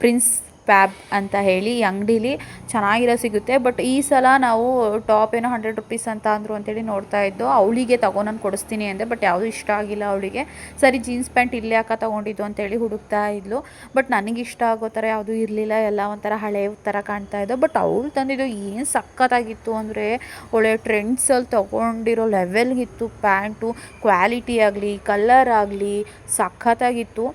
ಪ್ರಿನ್ಸ್ ಪ್ಯಾಬ್ ಅಂತ ಹೇಳಿ ಈ ಅಂಗಡೀಲಿ ಚೆನ್ನಾಗಿರೋ ಸಿಗುತ್ತೆ. ಬಟ್ ಈ ಸಲ ನಾವು ಟಾಪ್ ಏನೋ ಹಂಡ್ರೆಡ್ ರುಪೀಸ್ ಅಂತ ಅಂದರು ಅಂತೇಳಿ ನೋಡ್ತಾ ಇದ್ದು, ಅವಳಿಗೆ ತಗೋ ನಾನು ಕೊಡಿಸ್ತೀನಿ ಅಂದೆ. ಬಟ್ ಯಾವುದೂ ಇಷ್ಟ ಆಗಿಲ್ಲ ಅವಳಿಗೆ. ಸರಿ ಜೀನ್ಸ್ ಪ್ಯಾಂಟ್ ಇಲ್ಲೇ ಯಾಕೆ ತೊಗೊಂಡಿದ್ದು ಅಂತೇಳಿ ಹುಡುಕ್ತಾ ಇದ್ಲು. ಬಟ್ ನನಗೆ ಇಷ್ಟ ಆಗೋ ಥರ ಯಾವುದೂ ಇರಲಿಲ್ಲ. ಎಲ್ಲ ಒಂಥರ ಹಳೆ ಥರ ಕಾಣ್ತಾ ಇದ್ದೋ. ಬಟ್ ಅವಳು ತಂದಿದ್ದು ಏನು ಸಖತ್ತಾಗಿತ್ತು ಅಂದರೆ, ಒಳ್ಳೆ ಟ್ರೆಂಡ್ಸಲ್ಲಿ ತೊಗೊಂಡಿರೋ ಲೆವೆಲ್ಗಿತ್ತು ಪ್ಯಾಂಟು ಕ್ವಾಲಿಟಿ ಆಗಲಿ ಕಲರ್ ಆಗಲಿ ಸಖತ್ತಾಗಿತ್ತು.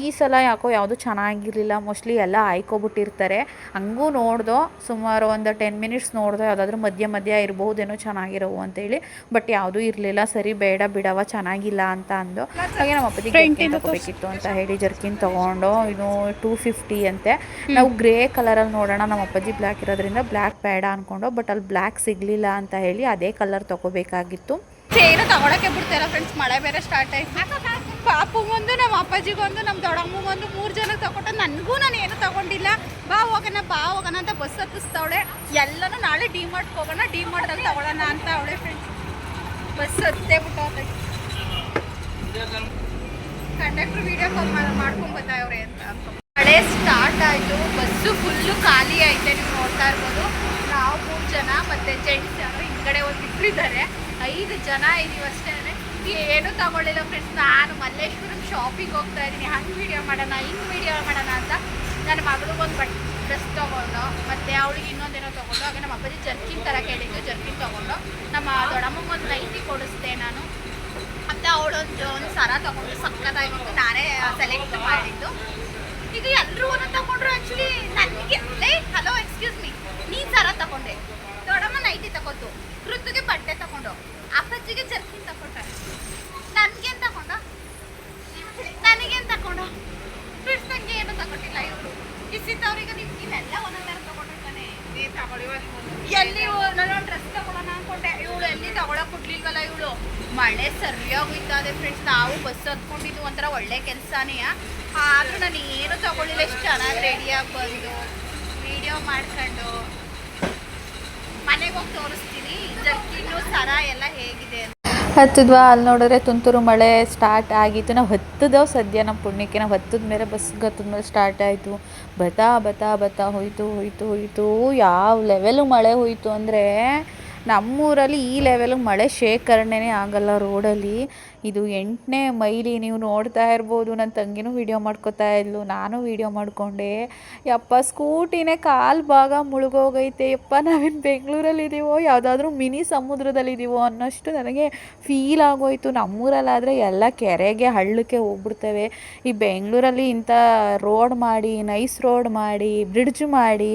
ಈ ಸಲ ಯಾಕೋ ಯಾವುದು ಚೆನ್ನಾಗಿರಲಿಲ್ಲ. ಮೋಸ್ಟ್ಲಿ ಎಲ್ಲ ಆಯ್ಕೊಬಿಟ್ಟಿರ್ತಾರೆ. ಹಂಗೂ ನೋಡ್ದೋ ಸುಮಾರು ಒಂದು ಟೆನ್ ಮಿನಿಟ್ಸ್ ನೋಡ್ದೋ ಯಾವುದಾದ್ರೂ ಮಧ್ಯ ಮಧ್ಯ ಇರಬಹುದೇನೋ ಚೆನ್ನಾಗಿರೋವು ಅಂತೇಳಿ ಬಟ್ ಯಾವುದೂ ಇರಲಿಲ್ಲ. ಸರಿ ಬೇಡ ಬಿಡವ ಚೆನ್ನಾಗಿಲ್ಲ ಅಂತ ಅಂದು ಹಾಗೆ ನಮ್ಮ ಜರ್ಕಿನ್ ತಗೋಬೇಕಿತ್ತು ಅಂತ ಹೇಳಿ ಜರ್ಕಿನ್ ತೊಗೊಂಡು. ಇನ್ನು ಟೂ ಫಿಫ್ಟಿ ಅಂತೆ. ನಾವು ಗ್ರೇ ಕಲರಲ್ಲಿ ನೋಡೋಣ. ನಮ್ಮ ಅಪ್ಪಾಜಿ ಬ್ಲ್ಯಾಕ್ ಇರೋದ್ರಿಂದ ಬ್ಲ್ಯಾಕ್ ಬೇಡ ಅಂದ್ಕೊಂಡು ಬಟ್ ಅಲ್ಲಿ ಬ್ಲ್ಯಾಕ್ ಸಿಗಲಿಲ್ಲ ಅಂತ ಹೇಳಿ ಅದೇ ಕಲರ್ ತೊಗೋಬೇಕಾಗಿತ್ತು. ಏನು ತಗೊಳಕ್ಕೆ ಬಿಡ್ತೀರಾ ಫ್ರೆಂಡ್ಸ್ ಮಳೆ ಬೇರೆ ಸ್ಟಾರ್ಟ್ ಆಯ್ತು. ಪಾಪುಗೊಂದು, ನಮ್ಮ ಅಪ್ಪಾಜಿಗೊಂದು, ನಮ್ಮ ದೊಡ್ಡಮ್ಮಗೊಂದು ಮೂರು ಜನಕ್ಕೆ ತಗೊಟ್ಟು ನನಗೂ ನಾನು ಏನು ತಗೊಂಡಿಲ್ಲ. ಬಾ ಹೋಗೋಣ ಬಾ ಹೋಗೋಣ ಅಂತ ಬಸ್ ಹತ್ತಿಸ್ತಾವಳೆ. ಎಲ್ಲನೂ ನಾಳೆ ಡಿ ಮಾರ್ಟ್ಗೆ ಹೋಗೋಣ ಡಿ ಮಾರ್ಟಲ್ಲಿ ತಗೊಳ್ಳೋಣ ಅಂತ ಅವಳೆ ಫ್ರೆಂಡ್ಸ್ ಬಸ್ ಹತ್ತೇ ಬಿಟ್ಟವ್ರೆ ಕಂಡಕ್ಟ್ರ್ ವೀಡಿಯೋ ಕಾಲ್ ಮಾಡ್ಕೊಂಡು ಬರ್ತಾವ್ರೆ ಅಂತ. ಮಳೆ ಸ್ಟಾರ್ಟ್ ಆಯಿತು. ಬಸ್ಸು ಫುಲ್ಲು ಖಾಲಿ ಐತೆ, ನೀವು ನೋಡ್ತಾ ಇರ್ಬೋದು. ನಾವು ಮೂರು ಜನ ಮತ್ತು ಜೆಂಟ್ಸ್ ಯಾರು ಹಿಂದ್ಗಡೆ ಒಂದು ಇಬ್ಬರಿದ್ದಾರೆ ಐದು ಜನ ಇದೀವಿ ಅಷ್ಟೇ. ಏನು ತಗೊಳ್ಳಿಲ್ಲ ಫ್ರೆಂಡ್ಸ್ ನಾನು ಮಲ್ಲೇಶ್ವರಂ ಶಾಪಿಗೆ ಹೋಗ್ತಾ ಇದ್ದೀನಿ. ಹಂಗೆ ವೀಡಿಯೋ ಮಾಡೋಣ, ಹಿಂಗೆ ವೀಡಿಯೋ ಮಾಡೋಣ ಅಂತ ನನ್ನ ಮಗಳಿಗೊಂದು ಬಟ್ ಡ್ರೆಸ್ ತೊಗೊಂಡು, ಮತ್ತು ಅವಳಿಗೆ ಇನ್ನೊಂದೇನೋ ತೊಗೊಂಡು ಹಾಗೆ ನಮ್ಮ ಅಪ್ಪಾಜಿ ಜರ್ಕಿನ್ ಥರ ಕೇಳಿದ್ದು ಜರ್ಕಿನ್ ತೊಗೊಂಡು. ನಮ್ಮ ದೊಡ್ಡಮ್ಮಗೊಂದು ನೈಟಿ ಕೊಡಿಸ್ದೆ ನಾನು. ಮತ್ತು ಅವಳೊಂದು ಒಂದು ಸರ ತೊಗೊಂಡು ಸಕ್ಕತ್ತಾಗಿತ್ತು ನಾನೇ ಸೆಲೆಕ್ಟ್ ಮಾಡಿದ್ದು. ಈಗ ಎಲ್ಲರೂ ಒಂದು ತೊಗೊಂಡ್ರು ಆ್ಯಕ್ಚುಲಿ ನನಗೆ ಲೇ ಹಲೋ ಎಕ್ಸ್ಕ್ಯೂಸ್ ಮೀ ನೀನು ಸರ ತಗೊಂಡೆ. ದೊಡ್ಡಮ್ಮ ನೈಟಿ ತಗೊಂಡು ಋತುಗೆ ಬಟ್ಟೆ ತಗೊಂಡು. ಅಪ್ಪಾಜಿಗೆ ಜರ್ಕಿನ್ ತಗೊಂಡ ನನ್ಗೇನು ತಗೊಂಡ? ನನಗೇನು ತಗೊಂಡ? ಫ್ರೆಂಡ್ಸ್ ನನಗೆ ಏನು ತಗೊಂಡಿಲ್ಲ ಇವರು. ಇಷ್ಟಿದ್ದವ್ರಿಗೆ ನೀವು ನೀವೆಲ್ಲ ಒಂದೊಂದು ಥರ ತಗೊಂಡಿರ್ತಾನೆ ಎಲ್ಲಿ ನಾನು ಡ್ರೆಸ್ ತಗೊಳ್ಳೋಣ ಅನ್ಕೊಂಡೆ. ಇವಳು ಎಲ್ಲಿ ತಗೊಳಕ್ ಕೊಡ್ಲಿಲ್ವಲ್ಲ ಇವಳು? ಮಳೆ ಸರಿಯಾಗಿ ಹೋಯ್ತದೆ ಫ್ರೆಂಡ್ಸ್ ನಾವು ಬಸ್ ಹತ್ಕೊಂಡಿದ್ದು ಒಂಥರ ಒಳ್ಳೆ ಕೆಲಸನೇ. ಆದ್ರೂ ನಾನು ಏನು ತಗೊಳ್ಳಿಲ್ಲ. ಎಷ್ಟು ಚೆನ್ನಾಗಿ ರೆಡಿಯಾಗಿ ಬಂದು ವಿಡಿಯೋ ಮಾಡ್ಕೊಂಡು ಮನೆಗೆ ಹೋಗಿ ತೋರಿಸ್ತೀನಿ. ಜರ್ಕಿನ್ನು ಸರ ಎಲ್ಲ ಹೇಗಿದೆ ಅಂತ. ಹತ್ತಿದ್ವಾ? ಅಲ್ಲಿ ನೋಡಿದ್ರೆ ತುಂತುರು ಮಳೆ ಸ್ಟಾರ್ಟ್ ಆಗಿತ್ತು. ನಾವು ಹತ್ತದವು ಸದ್ಯ ನಮ್ಮ ಪುಣ್ಯಕ್ಕೆ. ನಾವು ಹತ್ತದ ಮೇಲೆ ಬಸ್ಗೆ ಹತ್ತದ ಮೇಲೆ ಸ್ಟಾರ್ಟ್ ಆಯಿತು. ಬತಾ ಬತಾ ಬತಾ ಹೋಯ್ತು ಹೋಯ್ತು ಹೋಯ್ತು. ಯಾವ ಲೆವೆಲು ಮಳೆ ಹೋಯ್ತು ಅಂದರೆ ನಮ್ಮೂರಲ್ಲಿ ಈ ಲೆವೆಲ್ ಮಳೆ ಶೇಖರಣೆನೇ ಆಗಲ್ಲ ರೋಡಲ್ಲಿ ಇದು ಎಂಟನೇ ಮೈಲಿ ನೀವು ನೋಡ್ತಾ ಇರ್ಬೋದು. ನನ್ನ ತಂಗಿನೂ ವೀಡಿಯೋ ಮಾಡ್ಕೋತಾ ಇದ್ಲು. ನಾನು ವೀಡಿಯೋ ಮಾಡಿಕೊಂಡೆ. ಯಪ್ಪ, ಸ್ಕೂಟಿನೇ ಕಾಲು ಭಾಗ ಮುಳುಗೋಗೈತೆ. ಯಪ್ಪ, ನಾವೇನು ಬೆಂಗಳೂರಲ್ಲಿದ್ದೀವೋ, ಯಾವುದಾದ್ರೂ ಮಿನಿ ಸಮುದ್ರದಲ್ಲಿದ್ದೀವೋ ಅನ್ನೋಷ್ಟು ನನಗೆ ಫೀಲ್ ಆಗೋಯ್ತು. ನಮ್ಮೂರಲ್ಲಾದರೆ ಎಲ್ಲ ಕೆರೆಗೆ, ಹಳ್ಳಕ್ಕೆ ಹೋಗ್ಬಿಡ್ತೇವೆ. ಈ ಬೆಂಗಳೂರಲ್ಲಿ ಇಂಥ ರೋಡ್ ಮಾಡಿ ನೈಸ್ ರೋಡ್ ಮಾಡಿ ಬ್ರಿಡ್ಜ್ ಮಾಡಿ,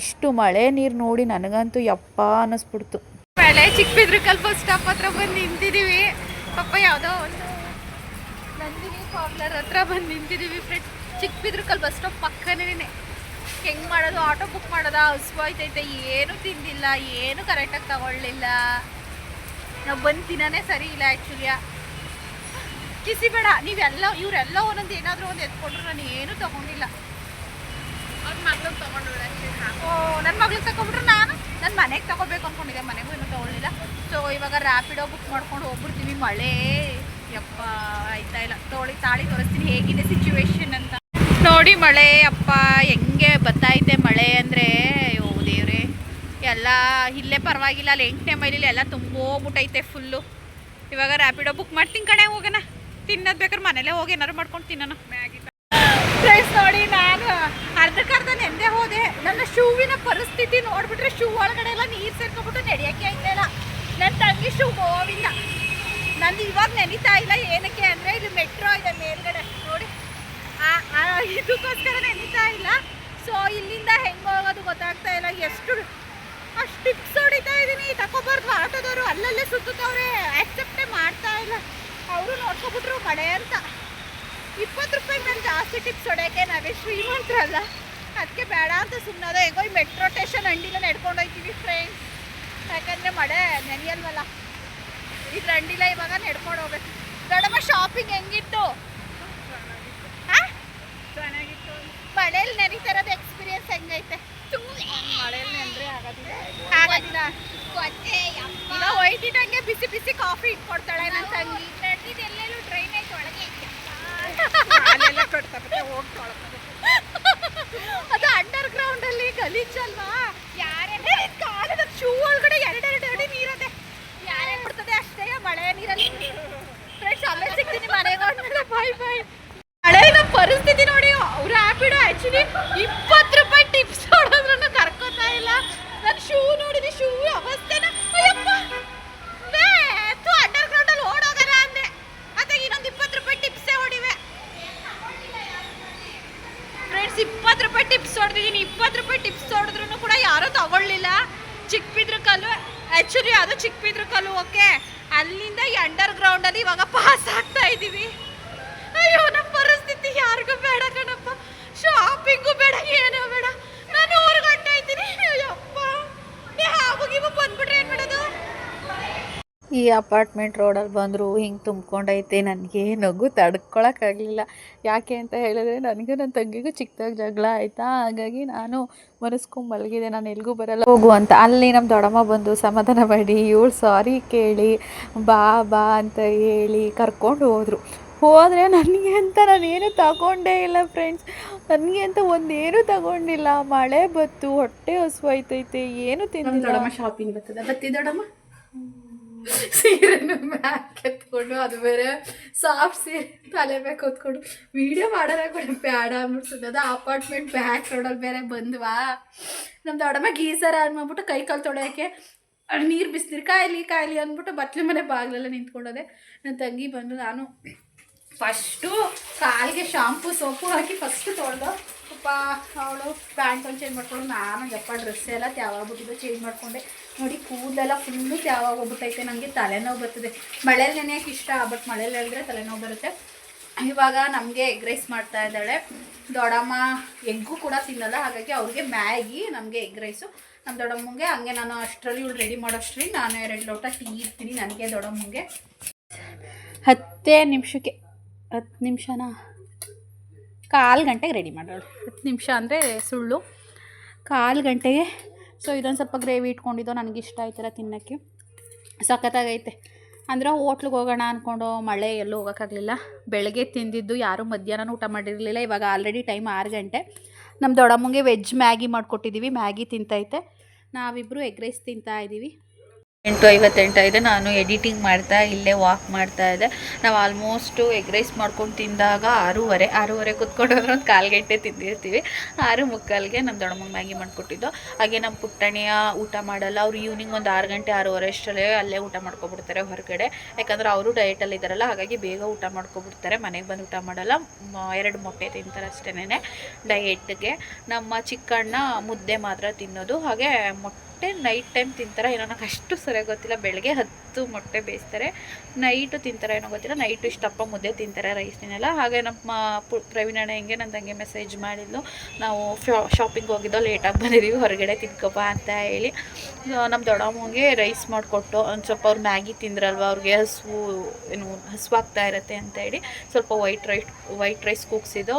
ಇಷ್ಟು ಮಳೆ ನೀರು ನೋಡಿ ನನಗಂತೂ ಯಪ್ಪ ಅನ್ನಿಸ್ಬಿಡ್ತು. ಮಳೆ ಚಿಕ್ಕಬಿದ್ರಕಲ್ ಬಸ್ ಸ್ಟಾಪ್ ಹತ್ರ ಬಂದು ನಿಂತಿದ್ದೀವಿ ಪಾಪ ಯಾವುದೋ ಒಂದು ನಂದಿನಿ ಪಾರ್ಲರ್ ಹತ್ರ ಬಂದು ನಿಂತಿದ್ದೀವಿ ಫ್ರೆಂಡ್ಸ್ ಚಿಕ್ಕಬಿದ್ರಕಲ್ ಬಸ್ ಸ್ಟಾಪ್ ಪಕ್ಕನೇ ಹೆಂಗೆ ಮಾಡೋದು? ಆಟೋ ಬುಕ್ ಮಾಡೋದಾ? ಹಸುವಾಯ್ತೈತೆ ಏನು ತಿಂದಿಲ್ಲ. ಏನು ಕರೆಕ್ಟಾಗಿ ತಗೊಳ್ಳಿಲ್ಲ. ನಾವು ಬಂದು ತಿನ್ನೇ ಸರಿ ಇಲ್ಲ ಆ್ಯಕ್ಚುಲಿಯ ಕಿಸಿ ಬೇಡ. ನೀವೆಲ್ಲ, ಇವರೆಲ್ಲ ಒಂದೊಂದು ಏನಾದರೂ ಒಂದು ಎತ್ಕೊಂಡ್ರು ನಾನು ಏನೂ ತಗೊಂಡಿಲ್ಲ ಅವ್ರ ಮಗ್ಳಿಗೆ ತಗೊಂಡ್ರು ಓ ನನ್ನ ಮಗ್ಳಿಗೆ ತಗೊಂಡ್ರು ನಾನು? ನನ್ನ ಮನೆಗೆ ತಗೋಬೇಕು ಅಂದ್ಕೊಂಡಿದ್ದೆ ಮನೆಗೂ ಇನ್ನೂ ತಗೊಳ್ಳಿಲ್ಲ ಸೊ ಇವಾಗ ರ್ಯಾಪಿಡೋ ಬುಕ್ ಮಾಡ್ಕೊಂಡು ಹೋಗ್ಬಿಡ್ತೀನಿ, ಮಳೆ. ಯಪ್ಪ, ಆಯ್ತಾ ಇಲ್ಲ. ತೋಳಿ, ತಾಳಿ ತೋರಿಸ್ತೀನಿ, ಹೇಗಿದೆ ಸಿಚುವೇಶನ್ ಅಂತ. ನೋಡಿ ಮಳೆ, ಅಪ್ಪ, ಹೆಂಗೆ ಬತ್ತೈತೆ ಮಳೆ ಅಂದರೆ. ಅಯ್ಯೋ, ದೇವ್ರೆ. ಎಲ್ಲ, ಇಲ್ಲೇ ಪರವಾಗಿಲ್ಲ, ಅಲ್ಲಿ ಎಂಟನೇ ಮೈಲಿ ಎಲ್ಲ ತುಂಬೋಗ್ಬಿಟ್ಟೈತೆ ಫುಲ್ಲು ಇವಾಗ ರ್ಯಾಪಿಡೋ ಬುಕ್ ಮಾಡ್ತೀನಿ ಕಡೆ ಹೋಗೋಣ. ತಿನ್ನೋದು ಬೇಕಾದ್ರೆ ಮನೇಲೇ ಹೋಗಿ ಏನಾರು ಮಾಡ್ಕೊಂಡು ತಿನ್ನೋಣ. ಮ್ಯಾಗಿ ಫ್ರೆಂಡ್ಸ್ ನೋಡಿ ನಾನು ಅರ್ಧಕ್ಕರ್ಧ ನೆಂದೆ ಹೋದೆ. ನನ್ನ ಶೂವಿನ ಪರಿಸ್ಥಿತಿ ನೋಡ್ಬಿಟ್ರೆ ಶೂ ಒಳಗಡೆ ಎಲ್ಲ ನೀರು ಸೇರ್ಕೊಂಡ್ಬಿಟ್ಟು ನಡೆಯೋಕ್ಕೆ ಇಲ್ಲ. ನನ್ನ ತಂಗಿ ಶೂ ಹೋಗಿಲ್ಲ ನಂದು ಇವಾಗ ನೆನೀತಾ ಇಲ್ಲ. ಏನಕ್ಕೆ ಅಂದರೆ ಇದು ಮೆಟ್ರೋ ಇದೆ ಮೇಲ್ಗಡೆ. ನೋಡಿ. ಇದಕ್ಕೋಸ್ಕರ ನೆನೀತಾ ಇಲ್ಲ. ಸೊ ಇಲ್ಲಿಂದ ಹೆಂಗೆ ಹೋಗೋದು ಗೊತ್ತಾಗ್ತಾ ಇಲ್ಲ. ಎಷ್ಟು, ಅಷ್ಟು ಹೊಡಿತಾ ಇದ್ದೀನಿ ತಗೋಬಾರ್ದು ಆಟೋದವರು. ಅಲ್ಲಲ್ಲೇ ಸುತ್ತವ್ರೆ ಆಕ್ಸೆಪ್ಟೇ ಮಾಡ್ತಾ ಇಲ್ಲ. ಅವರು ನೋಡ್ಕೊಬಿಟ್ರು ಮಳೆ ಅಂತ. ಇಪ್ಪತ್ತು ರೂಪಾಯಿ ಮೇಲೆ ಜಾಸ್ತಿ ಟಿಪ್ಸ್ ಹೊಡೆಯೋಕ್ಕೆ ನಾವೇ ಶ್ರೀಮಂತರಲ್ಲ. ಅದಕ್ಕೆ ಬೇಡ ಅಂತ ಸುಮ್ಮನೆ ಹೆಂಗೋ ಈ ಮೆಟ್ರೋ ಸ್ಟೇಷನ್ ಅಂಡಿಲ ನಡ್ಕೊಂಡು ಹೋಗ್ತೀವಿ ಫ್ರೆಂಡ್ಸ್ ಯಾಕಂದರೆ ಮಳೆ ನೆನೆಯಲ್ವಲ್ಲ. ಇದ್ರ ಅಂಡಿಲ ಇವಾಗ ನಡ್ಕೊಂಡು ಹೋಗ್ಬೇಕು. ದೊಡ್ಡಮ್ಮ ಶಾಪಿಂಗ್ ಹೆಂಗಿತ್ತು? ಮಳೆಯಲ್ಲಿ ಮಳೇಲಿ ನೆನೀತಾ ಇರೋದು ಎಕ್ಸ್ಪೀರಿಯನ್ಸ್ ಹೆಂಗೈತೆ? ಆಗೋದಿಲ್ಲ. ಒಯ್ದಿಟ್ಟಂಗೆ ಬಿಸಿ ಬಿಸಿ ಕಾಫಿ ಇಟ್ಕೊಡ್ತಾಳೆ ನನ್ನ ತಂಗಿ ಎಲ್ಲೆಲ್ಲೂ ಟ್ರೈನ್ ಐತೆ ಒಳಗೆ ಕಾಲೆಲ್ಲ ಕಟ್ತಾ ಹೋಗಿ ತೊಳ್ಕೊಂಡು ಅದು ಅಂಡರ್ ಗ್ರೌಂಡ್ ಅಲ್ಲಿ ಗಲೀಜಲ್ವಾ ಯಾರೇ ಕಾಲದ ಶೂ ಒಳಗಡೆ ಎರಡೆರಡು ಅಡಿ ನೀರದೆ ಯಾರೇ ಬಿಡ್ತದೆ ಅಷ್ಟೇ ಮಳೆ ನೀರಲ್ಲಿ ಫ್ರೆಂಡ್ಸ್ ಆಮೇಲೆ ಸಿಗ್ತೀನಿ ಮನೆಗೆ ಹೋದ್ಮೇಲೆ ಬಾಯ್ ಬಾಯ್ ಮಳೆ ನಮ್ಮ ಪರಿಸ್ಥಿತಿ ನೋಡಿ ಅವ್ರು ಆ್ಯಪಿಡು ಆ್ಯಕ್ಚುಲಿ ಇಪ್ಪತ್ತು ರೂಪಾಯಿ ಟಿಪ್ಸ್ ಹೊಡೋದ್ರೂ ಕರ್ಕೋತಾ ಇಲ್ಲ ನನ್ನ ಶೂ ನೋಡಿದ್ರೆ ಶೂ ಅವಸ್ಥೆನ ಅಯ್ಯಪ್ಪ ಅಂಡರ್ ಗ್ರೌಂಡ್ ಅಲ್ಲಿ ಓಡೋಗಲ್ಲ ಅಂದೆ ಮತ್ತೆ ಇನ್ನೊಂದು ಇಪ್ಪತ್ತು ರೂಪಾಯಿ ಟಿಪ್ಸೇ ಹೊಡಿವೆ ಫ್ರೆಂಡ್ಸ್ ಇಪ್ಪತ್ತು ರೂಪಾಯಿ ಟಿಪ್ಸ್ ಹೊಡೆದಿದ್ದೀನಿ ಇಪ್ಪತ್ತು ರೂಪಾಯಿ ಟಿಪ್ಸ್ ಹೊಡೆದ್ರು ಕೂಡ ಯಾರೂ ತಗೊಳ್ಳಿಲ್ಲ ಚಿಕ್ಕಬಿದ್ರ ಕಲ್ಲು ಆ್ಯಕ್ಚುಲಿ ಅದು ಚಿಕ್ಕಬಿದ್ರ ಕಲ್ಲು ಓಕೆ ಅಲ್ಲಿಂದ ಈ ಅಂಡರ್ ಗ್ರೌಂಡಲ್ಲಿ ಇವಾಗ ಪಾಸ್ ಆಗ್ತಾ ಇದೀವಿ ಅಯ್ಯೋ ನಮ್ಮ ಪರಿಸ್ಥಿತಿ ಯಾರಿಗೂ ಬೇಡ ಕಣಪ್ಪ. ಶಾಪಿಂಗು ಬೇಡ, ಏನೋ ಬೇಡ ನಾನು ಊರಿಗೆ ಹೊಂಟ ಇದ್ದೀನಿ ಅಯ್ಯಪ್ಪ ಹಾಗು ಗೀಗು ಬಂದ್ಬಿಟ್ರೆ ಏನು ಮಾಡೋದು ಈ ಅಪಾರ್ಟ್ಮೆಂಟ್ ರೋಡಲ್ಲಿ ಬಂದರು ಹಿಂಗೆ ತುಂಬ್ಕೊಂಡೈತೆ, ನನಗೆ ನಗು ತಡ್ಕೊಳಕ್ಕಾಗಲಿಲ್ಲ. ಯಾಕೆ ಅಂತ ಹೇಳಿದ್ರೆ, ನನಗೂ ನನ್ನ ತಂಗಿಗೂ ಚಿಕ್ಕದಾಗಿ ಜಗಳ ಆಯಿತಾ? ಹಾಗಾಗಿ ನಾನು ಮನಸ್ಕೊಂಡು ಮಲಗಿದೆ, ನಾನು ಎಲ್ಗೂ ಬರಲ್ಲ. ಹೋಗು ಅಂತ. ಅಲ್ಲಿ ನಮ್ಮ ದೊಡ್ಡಮ್ಮ ಬಂದು ಸಮಾಧಾನ ಮಾಡಿ, ಇವಳು ಸಾರಿ ಕೇಳಿ, ಬಾ ಬಾ ಅಂತ ಹೇಳಿ ಕರ್ಕೊಂಡು ಹೋದರು. ಹೋದರೆ ನನಗೆ ಅಂತ ನಾನೇನು ತಗೊಂಡೇ ಇಲ್ಲ ಫ್ರೆಂಡ್ಸ್. ನನಗೆ ಅಂತ ಒಂದೇನು ತಗೊಂಡಿಲ್ಲ. ಮಳೆ ಬತ್ತು, ಹೊಟ್ಟೆ ಹಸುವಾಯ್ತೈತೆ, ಏನು ತಿಂದ ಶಾಪಿಂಗ್ ಬರ್ತದೆ. ಬತ್ತಿ ದೊಡಮ್ಮ ಸೀರೆನು ಮ್ಯಾಕ್ ಎತ್ಕೊಂಡು ಅದು ಬೇರೆ ಸಾಫ್ಟ್ ಸೀರೆ ತಲೆ ಮೇಲೆ ಹೊತ್ಕೊಂಡು ವಿಡಿಯೋ ಮಾಡೋರ ಕೂಡ ಬೇಡ ಅಂದ್ಬಿಡ್ತದೆ ಅದು ಅಪಾರ್ಟ್ಮೆಂಟ್ ಬ್ಯಾಕ್ ರೋಡಲ್ಲಿ ಬೇರೆ ಬಂದ್ವಾ? ನಮ್ಮ ದೊಡ್ಡಮ್ಮ ಗೀಸರ ಅನ್ಬಿಟ್ಟು ಕೈ ಕಾಲು ತೊಳೆಯೋಕ್ಕೆ ನೀರು ಬಿಸಿನೀರು ಕಾಯ್ಲಿ ಕಾಯ್ಲಿ ಅಂದ್ಬಿಟ್ಟು ಬಟ್ಲೆ ಮನೆ ಬಾಗಿಲೆಲ್ಲ ನಿಂತ್ಕೊಂಡೋದೆ. ನನ್ನ ತಂಗಿ ಬಂದು ನಾನು ಫಸ್ಟು ಕಾಲಿಗೆ ಶಾಂಪು ಸೋಪು ಹಾಕಿ ಫಸ್ಟ್ ತೊಳೆದು ಪಾಪ ಅವಳು ಪ್ಯಾಂಟ್ ಒಂದು ಚೇಂಜ್ ಮಾಡ್ಕೊಂಡು ನಾನು ಯಪ್ಪ ಡ್ರೆಸ್ ಎಲ್ಲ ತ್ಯಾವಾಗ್ಬಿಟ್ಟಿದ್ದು ಚೇಂಜ್ ಮಾಡಿಕೊಂಡೆ. ನೋಡಿ ಕೂದಲೆಲ್ಲ ಫುಲ್ಲು ತ್ಯಾವಾಗೋಗ್ಬಿಟ್ಟೈತೆ ನನಗೆ ತಲೆನೋವು ಬರ್ತದೆ. ಮಳೇಲಿ ನೆನೆಯೋಕೆ ಇಷ್ಟ ಬಟ್ ಮಳೇಲಿ ಹೇಳಿದ್ರೆ ತಲೆನೋವು ಬರುತ್ತೆ. ಇವಾಗ ನಮಗೆ ಎಗ್ ರೈಸ್ ಮಾಡ್ತಾ ಇದ್ದಾಳೆ. ದೊಡ್ಡಮ್ಮ ಎಗ್ಗು ಕೂಡ ತಿನ್ನಲ್ಲ ಹಾಗಾಗಿ ಅವ್ರಿಗೆ ಮ್ಯಾಗಿ ನಮಗೆ ಎಗ್ ರೈಸು ನಮ್ಮ ದೊಡ್ಡಮ್ಮಂಗೆ ಹಂಗೆ ನಾನು ಅಷ್ಟರಲ್ಲಿ ಇವಳು ರೆಡಿ ಮಾಡೋಷ್ಟ್ರಿ ನಾನು ಎರಡು ಲೋಟ ಟೀ ಇರ್ತೀನಿ ನನಗೆ ದೊಡ್ಡಮ್ಮಂಗೆ. ಹತ್ತೇ ನಿಮಿಷಕ್ಕೆ ಹತ್ತು ನಿಮಿಷನಾ? ಕಾಲು ಗಂಟೆಗೆ ರೆಡಿ ಮಾಡೋಳು. ಹತ್ತು ನಿಮಿಷ ಅಂದರೆ ಸುಳ್ಳು. ಕಾಲು ಗಂಟೆಗೆ ಸೊ ಇದೊಂದು ಸ್ವಲ್ಪ ಗ್ರೇವಿ ಇಟ್ಕೊಂಡಿದ್ದೋ ನನಗೆ ಇಷ್ಟ ಥರ ತಿನ್ನೋಕ್ಕೆ. ಸಖತ್ತಾಗೈತೆ. ಅಂದ್ರೆ ಹೋಟ್ಲಿಗೆ ಹೋಗೋಣ ಅಂದ್ಕೊಂಡು ಮಳೆ ಎಲ್ಲೂ ಹೋಗೋಕ್ಕಾಗಲಿಲ್ಲ. ಬೆಳಗ್ಗೆ ತಿಂದಿದ್ದು ಯಾರೂ ಮಧ್ಯಾಹ್ನ ಊಟ ಮಾಡಿರಲಿಲ್ಲ. ಇವಾಗ ಆಲ್ರೆಡಿ ಟೈಮ್ ಆರು ಗಂಟೆ. ನಮ್ಮ ದೊಡ್ಡಮ್ಮಂಗೆ ವೆಜ್ ಮ್ಯಾಗಿ ಮಾಡಿಕೊಟ್ಟಿದ್ದೀವಿ ಮ್ಯಾಗಿ ತಿಂತೈತೆ. ನಾವಿಬ್ಬರು ಎಗ್ ರೈಸ್ ತಿಂತಾ ಇದ್ದೀವಿ ಎಂಟು ಐವತ್ತೆಂಟು ಇದೆ ನಾನು ಎಡಿಟಿಂಗ್ ಮಾಡ್ತಾ ಇಲ್ಲೇ ವಾಕ್ ಮಾಡ್ತಾ ಇದ್ದೆ. ನಾವು ಆಲ್ಮೋಸ್ಟು ಎಗ್ ರೈಸ್ ಮಾಡ್ಕೊಂಡು ತಿಂದಾಗ ಆರೂವರೆ ಆರೂವರೆ ಕುತ್ಕೊಂಡು ಹೋದ್ರೆ ಒಂದು ಕಾಲು ಗಂಟೆ ತಿಂದಿರ್ತೀವಿ. ಆರು ಮುಕ್ಕಾಲ್ಗೆ ನಮ್ಮ ದೊಡ್ಡಮ್ಮ ಮ್ಯಾಗಿ ಮಾಡಿಕೊಟ್ಟಿದ್ದು. ಹಾಗೆ ನಮ್ಮ ಪುಟ್ಟಣಿಯ ಊಟ ಮಾಡಲ್ಲ. ಅವ್ರು ಈವ್ನಿಂಗ್ ಒಂದು ಆರು ಗಂಟೆ, ಆರೂವರೆ ಅಷ್ಟರಲ್ಲೇ ಅಲ್ಲೇ ಊಟ ಮಾಡ್ಕೊಬಿಡ್ತಾರೆ ಹೊರಗಡೆ. ಯಾಕಂದ್ರೆ ಅವರು ಡಯಟಲ್ಲಿ ಇದ್ದಾರಲ್ಲ, ಹಾಗಾಗಿ ಬೇಗ ಊಟ ಮಾಡ್ಕೊಬಿಡ್ತಾರೆ. ಮನೆಗೆ ಬಂದು ಊಟ ಮಾಡಲ್ಲ. ಎರಡು ಮೊಟ್ಟೆ ತಿಂತಾರೆ ಅಷ್ಟೇನೆ ಡಯೆಟ್ಗೆ ನಮ್ಮ ಚಿಕ್ಕಣ್ಣ ಮುದ್ದೆ ಮಾತ್ರ ತಿನ್ನೋದು. ಹಾಗೆ ಮೊಟ್ಟೆ ನೈಟ್ ಟೈಮ್ ತಿಂತಾರೆ ಏನೋ ನಂಗೆ ಅಷ್ಟು ಸರಿಯಾಗಿ ಗೊತ್ತಿಲ್ಲ. ಬೆಳಗ್ಗೆ ಹತ್ತು ಮೊಟ್ಟೆ ಬೇಯಿಸ್ತಾರೆ. ನೈಟು ತಿಂತಾರೆ ಏನೋ ಗೊತ್ತಿಲ್ಲ. ನೈಟು ಇಷ್ಟಪ್ಪ ಮುದ್ದೆ ತಿಂತಾರೆ ರೈಸ್ ತಿನ್ನಲ್ಲ. ಹಾಗೆ ನಮ್ಮ ಪ್ರವೀಣಣ್ಣ ಹೆಂಗೆ ನನ್ನ ತಂಗಿ ಮೆಸೇಜ್ ಮಾಡಿದ್ಲು. ನಾವು ಶಾಪಿಂಗ್ ಹೋಗಿದ್ದೋ ಲೇಟಾಗಿ ಬಂದಿದ್ದೀವಿ ಹೊರಗಡೆ ತಿನ್ಕೊಪ್ಪ ಅಂತ ಹೇಳಿ. ನಮ್ಮ ದೊಡ್ಡಮ್ಮಂಗೆ ರೈಸ್ ಮಾಡಿಕೊಟ್ಟು ಒಂದು ಸ್ವಲ್ಪ ಅವ್ರು ಮ್ಯಾಗಿ ತಿಂದ್ರಲ್ವ? ಅವ್ರಿಗೆ ಹಸು ಏನು ಹಸುವಾಗ್ತಾ ಇರುತ್ತೆ ಅಂತ ಹೇಳಿ ಸ್ವಲ್ಪ ವೈಟ್ ರೈಸ್ ವೈಟ್ ರೈಸ್ ಕೂಗ್ಸಿದ್ದು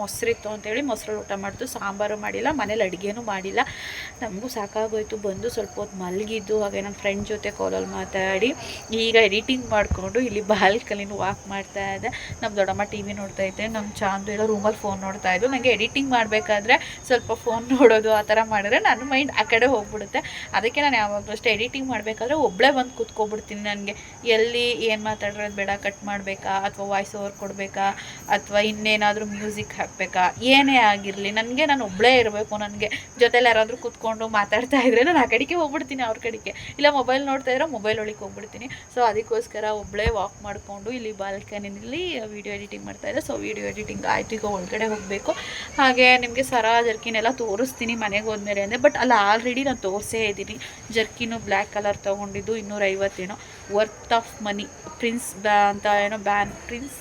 ಮೊಸರಿತ್ತು ಅಂತೇಳಿ ಮೊಸರಲ್ಲಿ ಊಟ ಮಾಡ್ತು ಸಾಂಬಾರು ಮಾಡಿಲ್ಲ. ಮನೇಲಿ ಅಡುಗೆನೂ ಮಾಡಿಲ್ಲ. ನಮಗೂ ಸಾಕಾಗೋಯ್ತು. ಬಂದು ಸ್ವಲ್ಪ ಹೊತ್ತು ಮಲಗಿದ್ದು, ಹಾಗೆ ನನ್ನ ಫ್ರೆಂಡ್ ಜೊತೆ ಕಾಲಲ್ಲಿ ಮಾತಾಡಿ, ಈಗ ಎಡಿಟಿಂಗ್ ಮಾಡಿಕೊಂಡು ಇಲ್ಲಿ ಬಾಲ್ಕಲಿನ ವಾಕ್ ಮಾಡ್ತಾ ಇದ್ದೆ. ನಮ್ಮ ದೊಡ್ಡಮ್ಮ ಟಿ ವಿ ನೋಡ್ತಾ ಇದ್ದೆ ನಮ್ಮ ಚಾಂದು ಎಲ್ಲ ರೂಮಲ್ಲಿ ಫೋನ್ ನೋಡ್ತಾ ಇದ್ದು ನನಗೆ ಎಡಿಟಿಂಗ್ ಮಾಡಬೇಕಾದ್ರೆ ಸ್ವಲ್ಪ ಫೋನ್ ನೋಡೋದು ಆ ಥರ ಮಾಡಿದ್ರೆ ನನ್ನ ಮೈಂಡ್ ಆ ಕಡೆ ಹೋಗ್ಬಿಡುತ್ತೆ. ಅದಕ್ಕೆ ನಾನು ಯಾವಾಗಲೂ ಅಷ್ಟೇ ಎಡಿಟಿಂಗ್ ಮಾಡಬೇಕಾದ್ರೆ ಒಬ್ಬಳೇ ಬಂದು ಕೂತ್ಕೊಬಿಡ್ತೀನಿ ನನಗೆ. ಎಲ್ಲಿ ಏನು ಮಾತಾಡಿರೋದು ಬೇಡ ಕಟ್ ಮಾಡಬೇಕಾ? ಅಥವಾ ವಾಯ್ಸ್ ಓವರ್ ಕೊಡಬೇಕಾ? ಅಥವಾ ಇನ್ನೇನಾದರೂ ಮ್ಯೂಸಿಕ್ ಹಾಕಬೇಕಾ? ಏನೇ ಆಗಿರಲಿ, ನನಗೆ ನಾನು ಒಬ್ಬಳೇ ಇರಬೇಕು. ನನಗೆ ಜೊತೆಲಿ ಯಾರಾದರೂ ಕೂತ್ಕೊಂಡು ಮಾತಾಡ್ತಾ ಇದ್ರೆ ನಾನು ಆ ಕಡೆಗೆ ಹೋಗ್ಬಿಡ್ತೀನಿ ಅವ್ರ ಕಡೆಗೆ. ಇಲ್ಲ ಮೊಬೈಲ್ ನೋಡ್ತಾ ಇದ್ರೆ ಮೊಬೈಲ್ ಒಳಗೆ ಹೋಗ್ಬಿಡ್ತೀನಿ. ಸೊ ಅದಕ್ಕೋಸ್ಕರ ಒಬ್ಬಳೇ ವಾಕ್ ಮಾಡಿಕೊಂಡು ಇಲ್ಲಿ ಬಾಲ್ಕನಿನಲ್ಲಿ ವೀಡಿಯೋ ಎಡಿಟಿಂಗ್ ಮಾಡ್ತಾ ಇದ್ದೆ. ಸೊ ವೀಡಿಯೋ ಎಡಿಟಿಂಗ್ ಆಯಿತು. ಈಗ ಒಳಗಡೆ ಹೋಗಬೇಕು. ಹಾಗೆ ನಿಮಗೆ ಸರ ಜರ್ಕಿನೆಲ್ಲ ತೋರಿಸ್ತೀನಿ ಮನೆಗೆ ಹೋದ್ಮೇಲೆ ಅಂದರೆ. ಬಟ್ ಅಲ್ಲಿ ಆಲ್ರೆಡಿ ನಾನು ತೋರಿಸೇ ಇದ್ದೀನಿ. ಜರ್ಕಿನು ಬ್ಲ್ಯಾಕ್ ಕಲರ್ ತೊಗೊಂಡಿದ್ದು ಇನ್ನೂರೈವತ್ತೇನೋ. ವರ್ತ್ ಆಫ್ ಮನಿ ಪ್ರಿನ್ಸ್ ಬ್ಯಾ ಅಂತ ಏನೋ ಬ್ಯಾನ್ ಪ್ರಿನ್ಸ್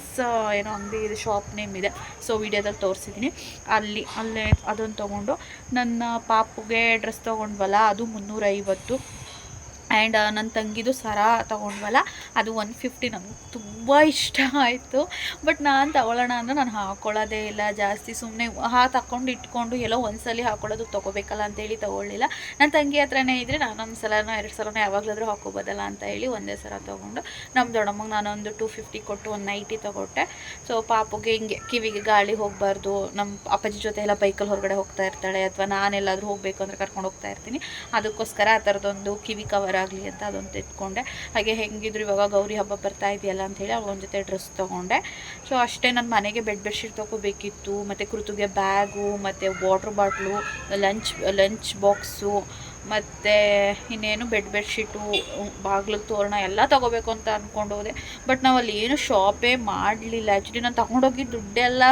ಏನೋ ಅಂಗಡಿ ಇದೆ ಶಾಪ್ ನೇಮ್ ಇದೆ. ಸೊ ವಿಡಿಯೋದಲ್ಲಿ ತೋರಿಸಿದ್ದೀನಿ. ಅಲ್ಲಿ, ಅಲ್ಲೇ ಅದನ್ನು ತೊಗೊಂಡು ನನ್ನ ಪಾಪುಗೆ ಡ್ರೆಸ್ ತೊಗೊಂಡ್ವಲ್ಲ, ಅದು ಮುನ್ನೂರೈವತ್ತು. ಆ್ಯಂಡ್ ನನ್ನ ತಂಗಿದು ಸರ ತೊಗೊಂಡ್ವಲ್ಲ, ಅದು ಒನ್ ಫಿಫ್ಟಿ ನನಗೆ ತುಂಬ ಇಷ್ಟ ಆಯಿತು. ಬಟ್ ನಾನು ತಗೊಳ್ಳೋಣ ಅಂದರೆ ನಾನು ಹಾಕ್ಕೊಳ್ಳೋದೇ ಇಲ್ಲ, ಜಾಸ್ತಿ ಸುಮ್ಮನೆ ಹಾ ತಗೊಂಡು ಇಟ್ಕೊಂಡು ಎಲ್ಲೋ ಒಂದ್ಸಲಿ ಹಾಕ್ಕೊಳ್ಳೋದು ತೊಗೋಬೇಕಲ್ಲ ಅಂತೇಳಿ ತೊಗೊಳ್ಳಿಲ್ಲ. ನನ್ನ ತಂಗಿ ಹತ್ರನೇ ಇದ್ದರೆ ನಾನು ಒಂದು ಸಲನೋ ಎರಡು ಸಲನೋ ಯಾವಾಗಲಾದರೂ ಹಾಕೋಬೋದಲ್ಲ ಅಂತ ಹೇಳಿ ಒಂದೇ ಸಲ ತೊಗೊಂಡು ನಮ್ಮ ದೊಡ್ಡಮ್ಮಗೆ ನಾನೊಂದು ಟೂ ಫಿಫ್ಟಿ ಕೊಟ್ಟು ಒಂದು ನೈಟಿ ತೊಗೊಟ್ಟೆ. ಸೊ ಪಾಪುಗೆ ಹಿಂಗೆ ಕಿವಿಗೆ ಗಾಳಿ ಹೋಗಬಾರ್ದು ನಮ್ಮ ಅಪ್ಪಾಜಿ ಜೊತೆ ಎಲ್ಲ ಬೈಕಲ್ಲಿ ಹೊರಗಡೆ ಹೋಗ್ತಾ ಇರ್ತಾಳೆ, ಅಥವಾ ನಾನೆಲ್ಲಾದರೂ ಹೋಗಬೇಕು ಅಂದರೆ ಕರ್ಕೊಂಡು ಹೋಗ್ತಾ ಇರ್ತೀನಿ. ಅದಕ್ಕೋಸ್ಕರ ಆ ಥರದೊಂದು ಕಿವಿ ಕವರ್ ಆಗಲಿ ಅಂತ ಅದೊಂದು ತೆತ್ಕೊಂಡೆ ಹಾಗೆ ಹೆಂಗಿದ್ರು ಇವಾಗ ಗೌರಿ ಹಬ್ಬ ಬರ್ತಾ ಇದೆಯಲ್ಲ ಅಂಥೇಳಿ ಅವಳ ಜೊತೆ ಡ್ರೆಸ್ ತೊಗೊಂಡೆ. ಸೊ ಅಷ್ಟೇ ನನ್ನ ಮನೆಗೆ ಬೆಡ್ ಬೆಡ್ಶೀಟ್ ತೊಗೋಬೇಕಿತ್ತು, ಮತ್ತು ಕೃತುಗೆ ಬ್ಯಾಗು ಮತ್ತು water bottle lunch lunch box ಮತ್ತು ಇನ್ನೇನು ಬೆಡ್ ಬೆಡ್ಶೀಟು ಬಾಗಿಲು ತೋರಣ ಎಲ್ಲ ತೊಗೋಬೇಕು ಅಂತ ಅಂದ್ಕೊಂಡು ಹೋದೆ. ಬಟ್ ನಾವು ಅಲ್ಲಿ ಏನು ಶಾಪೇ ಮಾಡಲಿಲ್ಲ. ಆ್ಯಕ್ಚುಲಿ ನಾನು ತೊಗೊಂಡೋಗಿ ದುಡ್ಡೆಲ್ಲ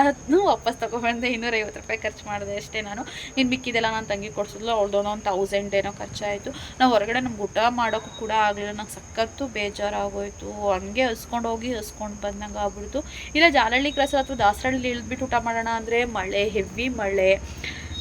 ವಾಪಸ್ ತೊಗೊಬಂದೆ. ಇನ್ನೂರೈವತ್ತು ರೂಪಾಯಿ ಖರ್ಚು ಮಾಡಿದೆ ಅಷ್ಟೇ ನಾನು. ಇನ್ನು ಮಿಕ್ಕಿದೆಲ್ಲ ನಾನು ತಂಗಿ ಕೊಡ್ಸಿದ್ಲು. ಅವಳ್ದೊಂದು ಒಂದು ತೌಸಂಡ್ ಏನೋ ಖರ್ಚಾಯಿತು. ನಾವು ಹೊರಗಡೆ ನಮ್ಗೆ ಊಟ ಮಾಡೋಕ್ಕೂ ಕೂಡ ಆಗಲಿಲ್ಲ. ನಂಗೆ ಸಖತ್ತು ಬೇಜಾರಾಗೋಯಿತು. ಹಂಗೆ ಹಸ್ಕೊಂಡು ಹೋಗಿ ಹಸ್ಕೊಂಡು ಬಂದಂಗೆ ಆಗ್ಬಿಡ್ತು. ಇಲ್ಲ ಜಾಲಹಳ್ಳಿ ಕ್ರಾಸ್ ಅಥವಾ ದಾಸರಳ್ಳಿ ಇಳಿದ್ಬಿಟ್ಟು ಊಟ ಮಾಡೋಣ ಅಂದರೆ ಮಳೆ ಹೆವಿ ಮಳೆ.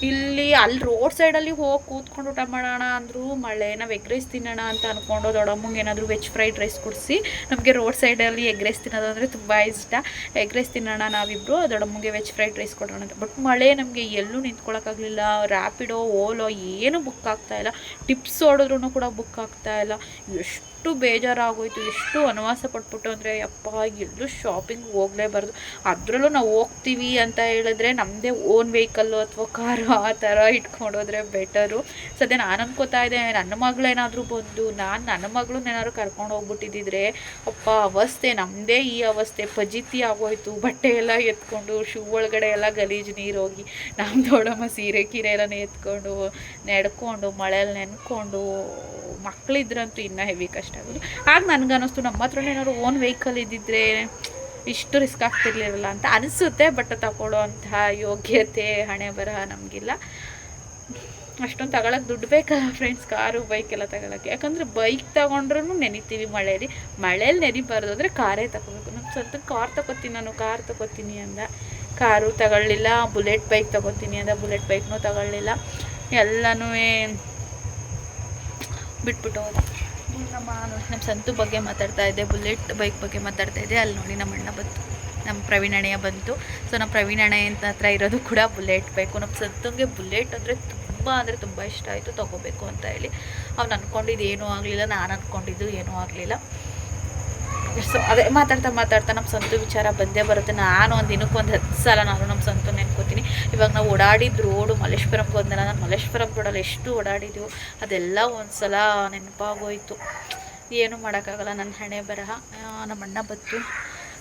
ಇಲ್ಲಿ ಅಲ್ಲಿ ರೋಡ್ ಸೈಡಲ್ಲಿ ಹೋಗಿ ಕೂತ್ಕೊಂಡು ಊಟ ಮಾಡೋಣ ಅಂದರೂ ಮಳೆ ನಾವು ಎಗ್ ರೈಸ್ ತಿನ್ನೋಣ ಅಂತ ಅಂದ್ಕೊಂಡು ದೊಡ್ಡಮ್ಮಂಗೆ ಏನಾದರೂ ವೆಜ್ ಫ್ರೈಡ್ ರೈಸ್ ಕೊಡಿಸಿ ನಮಗೆ ರೋಡ್ ಸೈಡಲ್ಲಿ ಎಗ್ ರೈಸ್ ತಿನ್ನೋದು ಅಂದರೆ ತುಂಬ ಇಷ್ಟ. ಎಗ್ ರೈಸ್ ತಿನ್ನೋಣ ನಾವಿಬ್ಬರು ದೊಡ್ಡಮ್ಮಂಗೆ ವೆಜ್ ಫ್ರೈಡ್ ರೈಸ್ ಕೊಡೋಣ ಅಂತ. ಬಟ್ ಮಳೆ ನಮಗೆ ಎಲ್ಲೂ ನಿಂತ್ಕೊಳ್ಳೋಕ್ಕಾಗಲಿಲ್ಲ ರ್ಯಾಪಿಡೋ ಓಲೋ ಏನೂ ಬುಕ್ ಆಗ್ತಾ ಇಲ್ಲ. ಟಿಪ್ಸ್ ಹೊಡೆದ್ರೂ ಕೂಡ ಬುಕ್ ಆಗ್ತಾ ಇಲ್ಲ. ಎಷ್ಟು ಬೇಜಾರಾಗೋಯ್ತು, ಎಷ್ಟು ವನವಾಸ ಪಟ್ಬಿಟ್ಟು ಅಂದರೆ ಅಪ್ಪ ಎಲ್ಲೂ ಶಾಪಿಂಗ್ ಹೋಗಲೇಬಾರ್ದು. ಅದರಲ್ಲೂ ನಾವು ಹೋಗ್ತೀವಿ ಅಂತ ಹೇಳಿದ್ರೆ ನಮ್ಮದೇ ಓನ್ ವೆಹಿಕಲ್ಲು ಅಥವಾ ಕಾರು ಆ ಥರ ಇಟ್ಕೊಂಡೋದ್ರೆ ಬೆಟರು ಸದ್ಯ ನಾನು ಅನ್ಕೋತಾ ಇದ್ದೆ, ನನ್ನ ಮಗಳೇನಾದರೂ ಬಂದು, ನಾನು ನನ್ನ ಮಗಳನ್ನೇನಾದ್ರು ಕರ್ಕೊಂಡು ಹೋಗ್ಬಿಟ್ಟಿದ್ದಿದ್ರೆ, ಅಪ್ಪ, ಅವಸ್ಥೆ ನಮ್ಮದೇ ಈ ಅವಸ್ಥೆ. ಫಜಿತಿ ಆಗೋಯ್ತು, ಬಟ್ಟೆ ಎಲ್ಲ ಎತ್ಕೊಂಡು ಶೂ ಒಳಗಡೆ ಎಲ್ಲ ಗಲೀಜು ನೀರು ಹೋಗಿ ನಮ್ಮ ದೊಡ್ಡಮ್ಮ ಸೀರೆ, ಕೀರೆ ಎಲ್ಲ ಎತ್ಕೊಂಡು, ನೆಡ್ಕೊಂಡು ಮಳೆಯಲ್ಲಿ ನೆನ್ಕೊಂಡು ಮಕ್ಕಳಿದ್ರಂತೂ ಇನ್ನೂ ಹೆವಿ ಕಷ್ಟ ಆಗೋದು. ಆಗ ನನಗನ್ನಿಸ್ತು, ನಮ್ಮ ಹತ್ರ ಏನಾದ್ರು ಓನ್ ವೆಹಿಕಲ್ ಇದ್ದಿದ್ರೆ ಇಷ್ಟು ರಿಸ್ಕ್ ಆಗ್ತಿರ್ಲಿರಲ್ಲ ಅಂತ ಅನಿಸುತ್ತೆ ಬಟ್ ತಗೊಳ್ಳೋ ಅಂತಹ ಯೋಗ್ಯತೆ, ಹಣೆ, ಬರಹ ನಮಗಿಲ್ಲ. ಅಷ್ಟೊಂದು ತಗೊಳಕ್ಕೆ ದುಡ್ಡು ಬೇಕಲ್ಲ ಫ್ರೆಂಡ್ಸ್ ಕಾರು ಬೈಕ್ ಎಲ್ಲ ತಗೊಳಕ್ಕೆ. ಯಾಕಂದರೆ ಬೈಕ್ ತೊಗೊಂಡ್ರೂ ನೆನಿತೀವಿ ಮಳೇಲಿ. ಮಳೇಲಿ ನೆನಿಬಾರ್ದು ಅಂದರೆ ಕಾರೇ ತಗೋಬೇಕು. ನಮ್ಮ ಸ್ವಂತ ಕಾರ್ ತಗೋತೀನಿ ನಾನು ಕಾರ್ ತಗೋತೀನಿ ಅಂದ. ಕಾರು ತಗೊಳ್ಳಿಲ್ಲ ಬುಲೆಟ್ ಬೈಕ್ ತಗೋತೀನಿ ಅಂದ. ಬುಲೆಟ್ ಬೈಕ್ನೂ ತಗೊಳ್ಳಿಲ್ಲ. ಎಲ್ಲನೂ ಬಿಟ್ಬಿಟ್ಟು ಹೋದ ನಮ್ಮ ನಮ್ಮ ಸಂತು ಬಗ್ಗೆ ಮಾತಾಡ್ತಾ ಇದ್ದೆ ಬುಲೆಟ್ ಬೈಕ್ ಬಗ್ಗೆ ಮಾತಾಡ್ತಾ ಇದ್ದೆ ಅಲ್ಲಿ ನೋಡಿ ನಮ್ಮ ಅಣ್ಣ ಬಂತು, ನಮ್ಮ ಪ್ರವೀಣ್ ಅಣೆಯ ಬಂತು. ಸೊ ನಮ್ಮ ಪ್ರವೀಣ್ ಅಂತ ಹತ್ರ ಇರೋದು ಕೂಡ ಬುಲೆಟ್ ಬೇಕು. ನಮ್ಮ ಸಂತಂಗೆ ಬುಲೆಟ್ ಅಂದರೆ ತುಂಬ ಅಂದರೆ ತುಂಬ ಇಷ್ಟ ಆಯಿತು, ತೊಗೋಬೇಕು ಅಂತ ಹೇಳಿ. ಅವ್ನು ಅಂದ್ಕೊಂಡಿದ್ದು ಏನೂ ಆಗಲಿಲ್ಲ, ನಾನು ಅಂದ್ಕೊಂಡಿದ್ದು ಏನೂ ಆಗಲಿಲ್ಲ. ಸೊ ಅದೇ ಮಾತಾಡ್ತಾ ಮಾತಾಡ್ತಾ ನಮ್ಮ ಸಂತು ವಿಚಾರ ಬಂದೇ ಬರುತ್ತೆ. ನಾನು ಒಂದು ದಿನಕ್ಕೆ ಒಂದು ಹತ್ತು ಸಲ ನಾನು ನಮ್ಮ ಸಂತು ನೆನ್ಕೋತೀನಿ. ಇವಾಗ ನಾವು ಓಡಾಡಿದ ರೋಡು ಮಲ್ಲೇಶ್ವರಂ ಹೋದ್ನಲ್ಲ, ನಾನು ಮಲ್ಲೇಶ್ವರಂ ರೋಡಲ್ಲಿ ಎಷ್ಟು ಓಡಾಡಿದ್ದೀವೋ ಅದೆಲ್ಲ ಒಂದು ಸಲ ನೆನಪಾಗೋಯ್ತು. ಏನು ಮಾಡೋಕ್ಕಾಗಲ್ಲ ನನ್ನ ಹಣೆ ಬರಹ. ನಮ್ಮ ಅಣ್ಣ ಬತ್ತು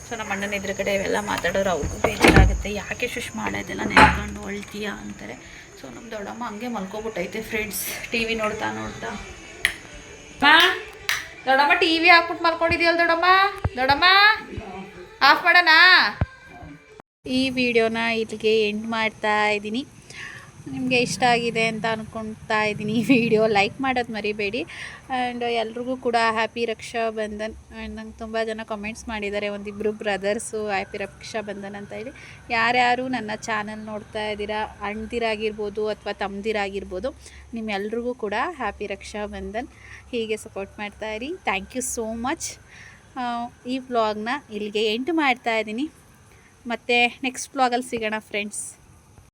ಸೊ ನಮ್ಮ ಅಣ್ಣನ ಎದುರುಗಡೆ ಇವೆಲ್ಲ ಮಾತಾಡೋರು, ಅವ್ರಿಗೂ ಬೇಜಾರಾಗುತ್ತೆ. ಯಾಕೆ ಶುಷ್ ಮಾಡೋದೆಲ್ಲ ನೆನ್ಕೊಂಡು ಅಳ್ತೀಯ ಅಂತಾರೆ. ಸೊ ನಮ್ಮ ದೊಡ್ಡಮ್ಮ ಹಂಗೆ ಮಲ್ಕೊಬಿಟ್ಟೈತೆ ಫ್ರೆಂಡ್ಸ್ ಟಿ ವಿ ನೋಡ್ತಾ ನೋಡ್ತಾ. ಮಾ ದೊಡ್ಡಮ್ಮ ಟಿ ವಿ ಹಾಕ್ಬಿಟ್ಟು ಮಲ್ಕೊಂಡಿದ್ಯಲ್ಲ ದೊಡ್ಡಮ್ಮ? ದೊಡ್ಡಮ್ಮ ಆಫ್ ಮಾಡೋಣ? ಈ ವಿಡಿಯೋನ ಇಲ್ಲಿಗೆ ಎಂಡ್ ಮಾಡ್ತಾ ಇದ್ದೀನಿ. ನಿಮಗೆ ಇಷ್ಟ ಆಗಿದೆ ಅಂತ ಅಂದ್ಕೊಳ್ತಾ ಇದ್ದೀನಿ ಈ ವಿಡಿಯೋ ಲೈಕ್ ಮಾಡೋದು ಮರಿಬೇಡಿ. ಆ್ಯಂಡ್ ಎಲ್ರಿಗೂ ಕೂಡ ಹ್ಯಾಪಿ ರಕ್ಷಾ ಬಂಧನ್ ಆ್ಯಂಡ್ ನಂಗೆ ತುಂಬ ಜನ ಕಮೆಂಟ್ಸ್ ಮಾಡಿದ್ದಾರೆ. ಒಂದಿಬ್ಬರು ಬ್ರದರ್ಸು ಹ್ಯಾಪಿ ರಕ್ಷಾ ಬಂಧನ್ ಅಂತ ಹೇಳಿ. ಯಾರ್ಯಾರು ನನ್ನ ಚಾನಲ್ ನೋಡ್ತಾ ಇದ್ದೀರಾ ಅಣ್ದಿರಾಗಿರ್ಬೋದು ಅಥವಾ ತಮ್ಮದಿರಾಗಿರ್ಬೋದು ನಿಮ್ಮೆಲ್ರಿಗೂ ಕೂಡ ಹ್ಯಾಪಿ ರಕ್ಷಾ ಬಂಧನ್ ಹೀಗೆ ಸಪೋರ್ಟ್ ಮಾಡ್ತಾ ಇರಿ. ಥ್ಯಾಂಕ್ ಯು ಸೋ ಮಚ್ ಈ ವ್ಲಾಗ್ನ ಇಲ್ಲಿಗೆ ಎಂಟು ಮಾಡ್ತಾ ಇದ್ದೀನಿ. ಮತ್ತು ನೆಕ್ಸ್ಟ್ ವ್ಲಾಗಲ್ಲಿ ಸಿಗೋಣ ಫ್ರೆಂಡ್ಸ್